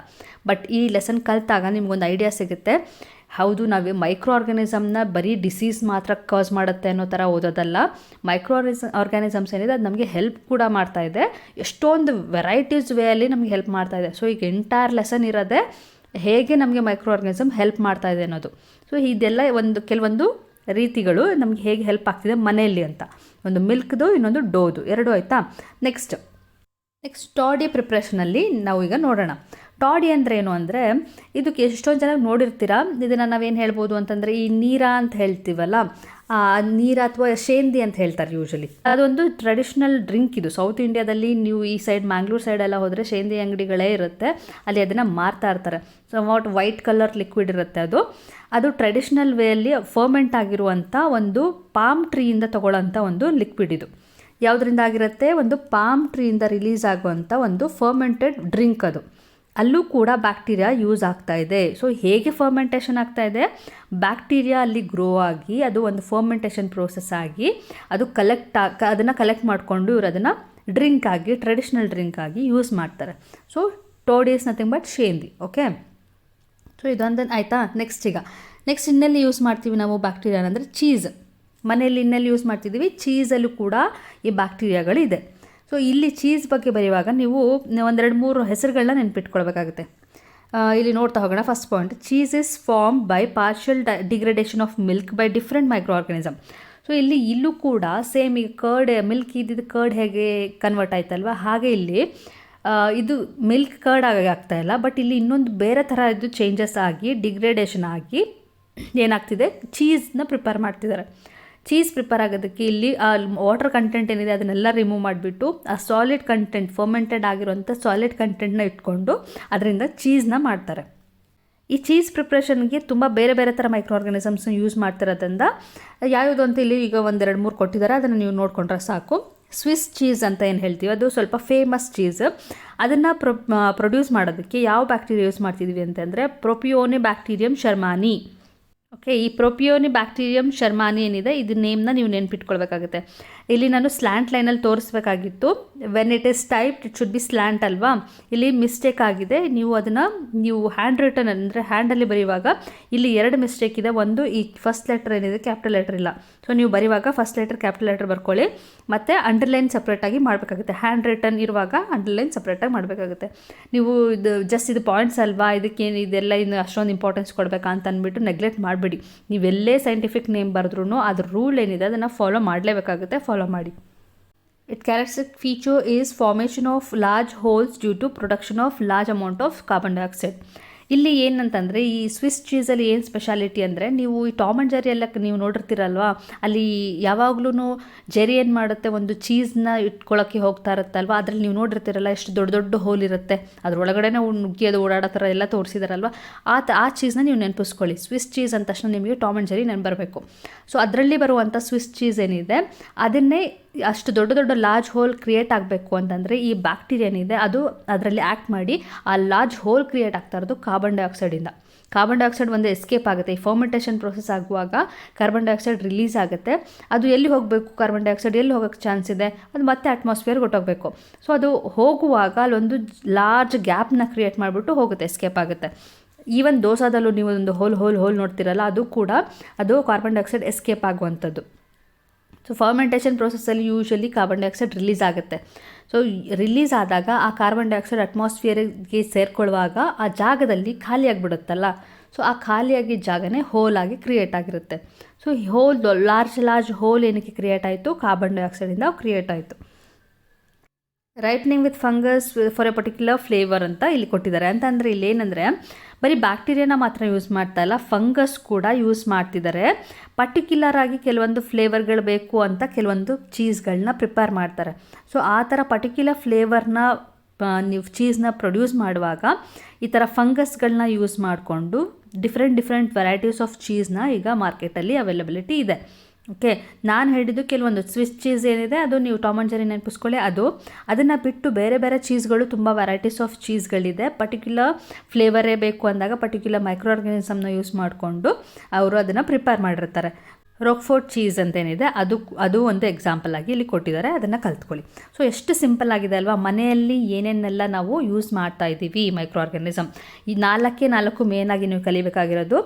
ಬಟ್ ಈ ಲೆಸನ್ ಕಲ್ತಾಗ ನಿಮ್ಗೊಂದು ಐಡಿಯಾ ಸಿಗುತ್ತೆ. ಹೌದು, ನಾವು ಮೈಕ್ರೋ ಆರ್ಗ್ಯಾನಿಸಮ್ನ ಬರೀ ಡಿಸೀಸ್ ಮಾತ್ರ ಕಾಸ್ ಮಾಡುತ್ತೆ ಅನ್ನೋ ಥರ ಓದೋದಲ್ಲ. ಮೈಕ್ರೋ ಆರ್ಗಾನಿಸಮ್ಸ್ ಏನಿದೆ, ಅದು ನಮಗೆ ಹೆಲ್ಪ್ ಕೂಡ ಮಾಡ್ತಾ ಇದೆ. ಎಷ್ಟೊಂದು ವೆರೈಟೀಸ್ ವೇಯಲ್ಲಿ ನಮಗೆ ಹೆಲ್ಪ್ ಮಾಡ್ತಾ ಇದೆ. ಸೊ ಈಗ ಎಂಟೈರ್ ಲೆಸನ್ ಇರೋದೇ ಹೇಗೆ ನಮಗೆ ಮೈಕ್ರೋ ಆರ್ಗನಿಸಮ್ ಹೆಲ್ಪ್ ಮಾಡ್ತಾ ಇದೆ ಅನ್ನೋದು. ಸೊ ಇದೆಲ್ಲ ಒಂದು, ಕೆಲವೊಂದು ರೀತಿಗಳು ನಮಗೆ ಹೇಗೆ ಹೆಲ್ಪ್ ಆಗ್ತಿದೆ ಮನೆಯಲ್ಲಿ ಅಂತ. ಒಂದು ಮಿಲ್ಕ್ದು, ಇನ್ನೊಂದು ಡೋದು, ಎರಡು ಆಯಿತಾ? ನೆಕ್ಸ್ಟ್ ನೆಕ್ಸ್ಟ್ ಟಾಡಿ ಪ್ರಿಪ್ರೇಷನಲ್ಲಿ ನಾವು ಈಗ ನೋಡೋಣ. ಟಾಡಿ ಅಂದರೆ ಏನು ಅಂದರೆ, ಇದಕ್ಕೆ ಎಷ್ಟೊಂದು ಜನ ನೋಡಿರ್ತೀರ? ಇದನ್ನು ನಾವೇನು ಹೇಳ್ಬೋದು ಅಂತಂದರೆ ಈ ನೀರ ಅಂತ ಹೇಳ್ತೀವಲ್ಲ ನೀರ ಅಥವಾ ಶೇಂದಿ ಅಂತ ಹೇಳ್ತಾರೆ ಯೂಶಲಿ ಅದೊಂದು ಟ್ರೆಡಿಷ್ನಲ್ ಡ್ರಿಂಕ್ ಇದು. ಸೌತ್ ಇಂಡಿಯಾದಲ್ಲಿ ನೀವು ಈ ಸೈಡ್ ಮ್ಯಾಂಗ್ಳೂರ್ ಸೈಡೆಲ್ಲ ಹೋದರೆ ಶೇಂದಿ ಅಂಗಡಿಗಳೇ ಇರುತ್ತೆ. ಅಲ್ಲಿ ಅದನ್ನು ಮಾರ್ತಾ ಇರ್ತಾರೆ. So what white colour liquid ಇರುತ್ತೆ ಅದು. ಅದು ಟ್ರೆಡಿಷ್ನಲ್ ವೇಯಲ್ಲಿ ಫರ್ಮೆಂಟ್ ಆಗಿರುವಂಥ ಒಂದು ಪಾಮ್ ಟ್ರೀಯಿಂದ ತಗೊಳ್ಳೋಂಥ ಒಂದು ಲಿಕ್ವಿಡ್ ಇದು. ಯಾವುದರಿಂದ ಆಗಿರುತ್ತೆ? ಒಂದು ಪಾಮ್ ಟ್ರೀಯಿಂದ ರಿಲೀಸ್ ಆಗುವಂಥ ಒಂದು ಫರ್ಮೆಂಟೆಡ್ ಡ್ರಿಂಕ್ ಅದು. ಅಲ್ಲೂ ಕೂಡ ಬ್ಯಾಕ್ಟೀರಿಯಾ ಯೂಸ್ ಆಗ್ತಾ ಇದೆ. ಸೊ ಹೇಗೆ ಫರ್ಮೆಂಟೇಷನ್ ಆಗ್ತಾ ಇದೆ? ಬ್ಯಾಕ್ಟೀರಿಯಾ ಅಲ್ಲಿ ಗ್ರೋ ಆಗಿ, ಅದು ಒಂದು ಫರ್ಮೆಂಟೇಷನ್ ಪ್ರೋಸೆಸ್ ಆಗಿ, ಅದು ಕಲೆಕ್ಟ್ ಆ ಅದನ್ನು ಕಲೆಕ್ಟ್ ಮಾಡಿಕೊಂಡು ಇವರು ಅದನ್ನು ಡ್ರಿಂಕ್ ಆಗಿ ಟ್ರೆಡಿಷ್ನಲ್ ಡ್ರಿಂಕ್ ಆಗಿ ಯೂಸ್ ಮಾಡ್ತಾರೆ. So toe days nothing but ಶೇಂದಿ okay so ಇದೊಂದು ಆಯಿತಾ? ನೆಕ್ಸ್ಟ್ ಈಗ. ನೆಕ್ಸ್ಟ್ ಇನ್ನೆಲ್ಲಿ ಯೂಸ್ ಮಾಡ್ತೀವಿ ನಾವು ಬ್ಯಾಕ್ಟೀರಿಯಾ ಅಂದರೆ ಚೀಸ್ ಮನೆಯಲ್ಲಿ ಇನ್ನೆಲ್ಲಿ ಯೂಸ್ ಮಾಡ್ತಿದ್ದೀವಿ? ಚೀಸಲ್ಲೂ ಕೂಡ ಈ ಬ್ಯಾಕ್ಟೀರಿಯಾಗಳಿದೆ. ಸೊ ಇಲ್ಲಿ ಚೀಸ್ ಬಗ್ಗೆ ಬರೆಯುವಾಗ ನೀವು ಒಂದೆರಡು ಮೂರು ಹೆಸರುಗಳನ್ನ ನೆನ್ಪಿಟ್ಕೊಳ್ಬೇಕಾಗುತ್ತೆ. ಇಲ್ಲಿ ನೋಡ್ತಾ ಹೋಗೋಣ first point cheese is form by partial degradation of milk by different microorganism so ಇಲ್ಲಿ ಇಲ್ಲೂ ಕೂಡ ಸೇಮ್ ಈಗ ಕರ್ಡ್ ಮಿಲ್ಕ್ ಇದ್ದಿದ್ದು ಕರ್ಡ್ ಹೇಗೆ ಕನ್ವರ್ಟ್ ಆಯ್ತಲ್ವ? ಹಾಗೆ ಇಲ್ಲಿ ಇದು ಮಿಲ್ಕ್ ಕರ್ಡ್ ಆಗಿ ಆಗ್ತಾ ಇಲ್ಲ ಬಟ್ ಇಲ್ಲಿ ಇನ್ನೊಂದು ಬೇರೆ ಥರ ಇದು ಚೇಂಜಸ್ ಆಗಿ ಡಿಗ್ರೇಡೇಷನ್ ಆಗಿ ಏನಾಗ್ತಿದೆ? ಚೀಸ್ನ ಪ್ರಿಪೇರ್ ಮಾಡ್ತಿದ್ದಾರೆ. ಚೀಸ್ ಪ್ರಿಪೇರ್ ಆಗೋದಕ್ಕೆ ಇಲ್ಲಿ ವಾಟರ್ ಕಂಟೆಂಟ್ ಏನಿದೆ ಅದನ್ನೆಲ್ಲ ರಿಮೂವ್ ಮಾಡಿಬಿಟ್ಟು, ಆ ಸಾಲಿಡ್ ಕಂಟೆಂಟ್ ಫರ್ಮೆಂಟೆಡ್ ಆಗಿರುವಂಥ ಸಾಲಿಡ್ ಕಂಟೆಂಟ್ನ ಇಟ್ಕೊಂಡು ಅದರಿಂದ ಚೀಸ್ನ ಮಾಡ್ತಾರೆ. ಈ ಚೀಸ್ ಪ್ರಿಪ್ರೇಷನ್ಗೆ ತುಂಬ ಬೇರೆ ಬೇರೆ ಥರ ಮೈಕ್ರೋ ಆರ್ಗಾನಿಸಮ್ಸ್ನ ಯೂಸ್ ಮಾಡ್ತಿರೋದ್ರಿಂದ ಯಾವುದು ಅಂತ ಇಲ್ಲಿ ಈಗ ಒಂದೆರಡು ಮೂರು ಕೊಟ್ಟಿದ್ದಾರೆ, ಅದನ್ನು ನೀವು ನೋಡಿಕೊಂಡ್ರೆ ಸಾಕು. ಸ್ವಿಸ್ ಚೀಸ್ ಅಂತ ಏನು ಹೇಳ್ತೀವಿ, ಅದು ಸ್ವಲ್ಪ ಫೇಮಸ್ ಚೀಸ್ ಅದನ್ನು ಪ್ರೊ ಪ್ರೊಡ್ಯೂಸ್ ಮಾಡೋದಕ್ಕೆ ಯಾವ ಬ್ಯಾಕ್ಟೀರಿಯಾ ಯೂಸ್ ಮಾಡ್ತಿದ್ದೀವಿ ಅಂತಂದರೆ ಪ್ರೊಪಿಯೋನೆ ಬ್ಯಾಕ್ಟೀರಿಯಂ ಶರ್ಮಾನಿ ಓಕೆ, ಈ ಪ್ರೊಪಿಯೋನಿ ಬ್ಯಾಕ್ಟೀರಿಯಂ ಶರ್ಮಾನಿ ಏನಿದೆ ಇದು ನೇಮ್ನ ನೀವು ನೆನ್ಪಿಟ್ಕೊಳ್ಬೇಕಾಗುತ್ತೆ. ಇಲ್ಲಿ ನಾನು ಸ್ಲ್ಯಾಂಟ್ ಲೈನಲ್ಲಿ ತೋರಿಸ್ಬೇಕಾಗಿತ್ತು. When it is type it should be slant ಅಲ್ವಾ? ಇಲ್ಲಿ ಮಿಸ್ಟೇಕ್ ಆಗಿದೆ. ನೀವು ಅದನ್ನು, ನೀವು ಹ್ಯಾಂಡ್ ರಿಟನ್ ಅಂದರೆ ಹ್ಯಾಂಡಲ್ಲಿ ಬರೆಯುವಾಗ ಇಲ್ಲಿ ಎರಡು ಮಿಸ್ಟೇಕ್ ಇದೆ. ಒಂದು ಈ ಫಸ್ಟ್ ಲೆಟರ್ ಏನಿದೆ ಕ್ಯಾಪಿಟಲ್ ಲೆಟರ್ ಇಲ್ಲ. ಸೊ ನೀವು ಬರೆಯುವಾಗ ಫಸ್ಟ್ ಲೆಟರ್ ಕ್ಯಾಪಿಟಲ್ ಲೆಟರ್ ಬರ್ಕೊಳ್ಳಿ. ಮತ್ತು ಅಂಡರ್ಲೈನ್ ಸಪ್ರೇಟಾಗಿ ಮಾಡಬೇಕಾಗುತ್ತೆ. ಹ್ಯಾಂಡ್ ರಿಟನ್ ಇರುವಾಗ ಅಂಡರ್ಲೈನ್ ಸಪ್ರೇಟಾಗಿ ಮಾಡಬೇಕಾಗುತ್ತೆ. ನೀವು ಇದು ಜಸ್ಟ್ ಇದು ಪಾಯಿಂಟ್ಸ್ ಅಲ್ವಾ? ಇದಕ್ಕೇನು, ಇದೆಲ್ಲ ಇನ್ನು ಅಷ್ಟೊಂದು ಇಂಪಾರ್ಟೆನ್ಸ್ ಕೊಡಬೇಕಾ ಅಂತ ಅಂದ್ಬಿಟ್ಟು ನೆಗ್ಲೆಕ್ಟ್ ಮಾಡಬೇಡಿ. ನೀವೆಲ್ಲೇ ಸೈಂಟಿಫಿಕ್ ನೇಮ್ ಬರೆದ್ರೂ ಅದ್ರ ರೂಲ್ ಏನಿದೆ ಅದನ್ನು ಫಾಲೋ ಮಾಡಲೇಬೇಕಾಗುತ್ತೆ ಫಾಲೋ ಮಾಡಿ it characteristic feature is formation of large holes due to production of large amount of carbon dioxide. ಇಲ್ಲಿ ಏನಂತಂದರೆ, ಈ ಸ್ವಿಸ್ ಚೀಸಲ್ಲಿ ಏನು ಸ್ಪೆಷಾಲಿಟಿ ಅಂದರೆ, ನೀವು ಈ ಟಾಮ್ ಆ್ಯಂಡ್ ಜೆರಿ ಎಲ್ಲ ನೀವು ನೋಡಿರ್ತೀರಲ್ವಾ, ಅಲ್ಲಿ ಯಾವಾಗ್ಲೂ ಜೆರಿ ಏನು ಮಾಡುತ್ತೆ, ಒಂದು ಚೀಸ್ನ ಇಟ್ಕೊಳ್ಳೋಕ್ಕೆ ಹೋಗ್ತಾ ಇರುತ್ತಲ್ವ, ಅದರಲ್ಲಿ ನೀವು ನೋಡಿರ್ತೀರಲ್ಲ, ಎಷ್ಟು ದೊಡ್ಡ ದೊಡ್ಡ ಹೋಲ್ ಇರುತ್ತೆ. ಅದರೊಳಗಡೆ ನುಗ್ಗಿ ಅದು ಓಡಾಡೋ ಥರ ಎಲ್ಲ ತೋರಿಸಿದಾರಲ್ವ, ಆ ಆ ಚೀಸ್ನ ನೀವು ನೆನಪಿಸ್ಕೊಳ್ಳಿ. ಸ್ವಿಸ್ ಚೀಸ್ ಅಂದ ತಕ್ಷಣ ನಿಮಗೆ ಟಾಮ್ ಆ್ಯಂಡ್ ಜೆರಿ ನೆನಪು ಬರಬೇಕು ಸೊ ಅದರಲ್ಲಿ ಬರುವಂಥ ಸ್ವಿಸ್ ಚೀಸ್ ಏನಿದೆ, ಅದನ್ನೇ ಅಷ್ಟು ದೊಡ್ಡ ದೊಡ್ಡ ಲಾರ್ಜ್ ಹೋಲ್ ಕ್ರಿಯೇಟ್ ಆಗಬೇಕು ಅಂತಂದರೆ ಈ ಬ್ಯಾಕ್ಟೀರಿಯಾ ಏನಿದೆ ಅದು ಅದರಲ್ಲಿ ಆ್ಯಕ್ಟ್ ಮಾಡಿ ಆ ಲಾರ್ಜ್ ಹೋಲ್ ಕ್ರಿಯೇಟ್ ಆಗ್ತಾ ಇರೋದು ಕಾರ್ಬನ್ ಡೈಆಕ್ಸೈಡಿಂದ ಕಾರ್ಬನ್ ಡೈಆಕ್ಸೈಡ್ ಒಂದು ಎಸ್ಕೇಪ್ ಆಗುತ್ತೆ. ಈ ಫರ್ಮೆಂಟೇಷನ್ ಪ್ರೊಸೆಸ್ ಆಗುವಾಗ ಕಾರ್ಬನ್ ಡೈಆಕ್ಸೈಡ್ ರಿಲೀಸ್ ಆಗುತ್ತೆ. ಅದು ಎಲ್ಲಿ ಹೋಗಬೇಕು? ಕಾರ್ಬನ್ ಡೈಆಕ್ಸೈಡ್ ಎಲ್ಲಿ ಹೋಗೋಕ್ಕೆ ಚಾನ್ಸ್ ಇದೆ? ಅದು ಮತ್ತೆ ಅಟ್ಮಾಸ್ಫಿಯರ್ಗೆ ಹೊಟ್ಟೋಗ್ಬೇಕು ಸೊ ಅದು ಹೋಗುವಾಗ ಅಲ್ಲೊಂದು ಲಾರ್ಜ್ ಗ್ಯಾಪ್ನ ಕ್ರಿಯೇಟ್ ಮಾಡಿಬಿಟ್ಟು ಹೋಗುತ್ತೆ ಎಸ್ಕೇಪ್ ಆಗುತ್ತೆ. ಈವನ್ ದೋಸಾದಲ್ಲೂ ನೀವು ಒಂದು ಹೋಲ್ ಹೋಲ್ ಹೋಲ್ ನೋಡ್ತಿರಲ್ಲ, ಅದು ಕೂಡ ಅದು ಕಾರ್ಬನ್ ಡೈಆಕ್ಸೈಡ್ ಎಸ್ಕೇಪ್ ಆಗುವಂಥದ್ದು. ಸೊ ಫರ್ಮೆಂಟೇಷನ್ ಪ್ರೊಸೆಸ್ಸಲ್ಲಿ ಯೂಶ್ವಲಿ ಕಾರ್ಬನ್ ಡೈಆಕ್ಸೈಡ್ ರಿಲೀಸ್ ಆಗುತ್ತೆ. ಸೊ ರಿಲೀಸ್ ಆದಾಗ ಆ ಕಾರ್ಬನ್ ಡೈಆಕ್ಸೈಡ್ ಅಟ್ಮಾಸ್ಫಿಯರ್ಗೆ ಸೇರ್ಕೊಳ್ಳುವಾಗ ಆ ಜಾಗದಲ್ಲಿ ಖಾಲಿಯಾಗಿಬಿಡುತ್ತಲ್ಲ. ಸೊ ಆ ಖಾಲಿಯಾಗಿ ಜಾಗನೇ ಹೋಲ್ ಆಗಿ ಕ್ರಿಯೇಟ್ ಆಗಿರುತ್ತೆ. So hole large large hole ಏನಕ್ಕೆ ಕ್ರಿಯೇಟ್ ಆಯಿತು? ಕಾರ್ಬನ್ ಡೈಆಕ್ಸೈಡಿಂದ ಕ್ರಿಯೇಟ್ ಆಯಿತು. Ripening with fungus for a particular flavour ಅಂತ ಇಲ್ಲಿ ಕೊಟ್ಟಿದ್ದಾರೆ. ಅಂತಂದರೆ ಇಲ್ಲಿ ಏನಂದರೆ, ಬರೀ ಬ್ಯಾಕ್ಟೀರಿಯಾನ ಮಾತ್ರ ಯೂಸ್ ಮಾಡ್ತಾ ಇಲ್ಲ ಫಂಗಸ್ ಕೂಡ ಯೂಸ್ ಮಾಡ್ತಿದ್ದಾರೆ. ಪರ್ಟಿಕ್ಯುಲರ್ ಆಗಿ ಕೆಲವೊಂದು ಫ್ಲೇವರ್ಗಳು ಬೇಕು ಅಂತ ಕೆಲವೊಂದು ಚೀಸ್ಗಳನ್ನ ಪ್ರಿಪೇರ್ ಮಾಡ್ತಾರೆ. ಸೊ ಆ ಥರ ಪರ್ಟಿಕ್ಯುಲರ್ ಫ್ಲೇವರ್ನ ನೀವು ಚೀಸ್ನ ಪ್ರೊಡ್ಯೂಸ್ ಮಾಡುವಾಗ ಈ ಥರ ಫಂಗಸ್ಗಳನ್ನ ಯೂಸ್ ಮಾಡಿಕೊಂಡು ಡಿಫ್ರೆಂಟ್ ಡಿಫ್ರೆಂಟ್ ವೆರೈಟೀಸ್ ಆಫ್ ಚೀಸ್ನ ಈಗ ಮಾರ್ಕೆಟಲ್ಲಿ ಅವೈಲಬಿಲಿಟಿ ಇದೆ. ಓಕೆ ನಾನು ಹೇಳಿದ್ದು ಕೆಲವೊಂದು ಸ್ವಿಸ್ ಚೀಸ್ ಏನಿದೆ, ಅದು ನೀವು ಟಾಮ್ ಜೆರಿ ನೆನಪಿಸ್ಕೊಳ್ಳಿ. ಅದು ಅದನ್ನು ಬಿಟ್ಟು ಬೇರೆ ಬೇರೆ ಚೀಸ್ಗಳು ತುಂಬ ವೆರೈಟೀಸ್ ಆಫ್ ಚೀಸ್ಗಳಿದೆ ಪರ್ಟಿಕ್ಯುಲರ್ ಫ್ಲೇವರೇ ಬೇಕು ಅಂದಾಗ ಪರ್ಟಿಕ್ಯುಲರ್ ಮೈಕ್ರೋ ಆರ್ಗನಿಸಮ್ನ ಯೂಸ್ ಮಾಡಿಕೊಂಡು ಅವರು ಅದನ್ನು ಪ್ರಿಪೇರ್ ಮಾಡಿರ್ತಾರೆ. ರೋಕ್ಫೋರ್ಟ್ ಚೀಸ್ ಅಂತೇನಿದೆ, ಅದು ಅದು ಒಂದು ಎಕ್ಸಾಂಪಲ್ ಆಗಿ ಇಲ್ಲಿ ಕೊಟ್ಟಿದ್ದಾರೆ, ಅದನ್ನು ಕಲ್ತ್ಕೊಳ್ಳಿ. ಸೊ ಎಷ್ಟು ಸಿಂಪಲ್ ಆಗಿದೆ ಅಲ್ವಾ? ಮನೆಯಲ್ಲಿ ಏನೇನೆಲ್ಲ ನಾವು ಯೂಸ್ ಮಾಡ್ತಾ ಇದ್ದೀವಿ ಈ ಮೈಕ್ರೋ ಆರ್ಗನಿಸಮ್ ಈ ನಾಲ್ಕೇ ನಾಲ್ಕು ಮೇನಾಗಿ ನೀವು ಕಲಿಬೇಕಾಗಿರೋದು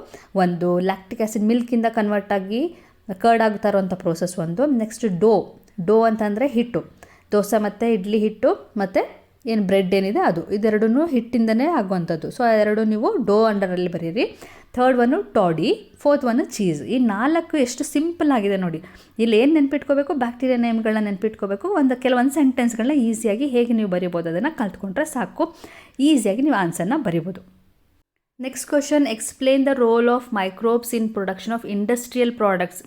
ಒಂದು ಲ್ಯಾಕ್ಟಿಕ್ ಆ್ಯಸಿಡ್ ಮಿಲ್ಕಿಂದ ಕನ್ವರ್ಟ್ ಆಗಿ ಕರ್ಡ್ ಆಗ್ತಾ ಇರುವಂಥ ಪ್ರೋಸೆಸ್ ಒಂದು. ನೆಕ್ಸ್ಟ್ ಡೋ ಡೋ ಅಂತಂದರೆ ಹಿಟ್ಟು. ದೋಸೆ ಮತ್ತು ಇಡ್ಲಿ ಹಿಟ್ಟು ಮತ್ತು ಏನು ಬ್ರೆಡ್ ಏನಿದೆ ಅದು. ಇದೆರಡೂ ಹಿಟ್ಟಿಂದನೇ ಆಗುವಂಥದ್ದು. ಸೊ ಎರಡು ನೀವು ಡೋ ಅಂಡರಲ್ಲಿ ಬರೀರಿ. Third one toddy fourth one cheese ಈ ನಾಲ್ಕು ಎಷ್ಟು ಸಿಂಪಲ್ ಆಗಿದೆ ನೋಡಿ. ಇಲ್ಲಿ ಏನು ನೆನ್ಪಿಟ್ಕೋಬೇಕು? ಬ್ಯಾಕ್ಟೀರಿಯಾ ನೇಮ್ಗಳನ್ನ ನೆನ್ಪಿಟ್ಕೋಬೇಕು. ಒಂದು ಕೆಲವೊಂದು ಸೆಂಟೆನ್ಸ್ಗಳನ್ನ ಈಸಿಯಾಗಿ ಹೇಗೆ ನೀವು ಬರಿಬೋದು ಅದನ್ನು ಕಲ್ತ್ಕೊಂಡ್ರೆ ಸಾಕು. ಈಸಿಯಾಗಿ ನೀವು ಆನ್ಸರ್ನ ಬರಿಬೋದು. Next question explain the role of microbes in production of industrial products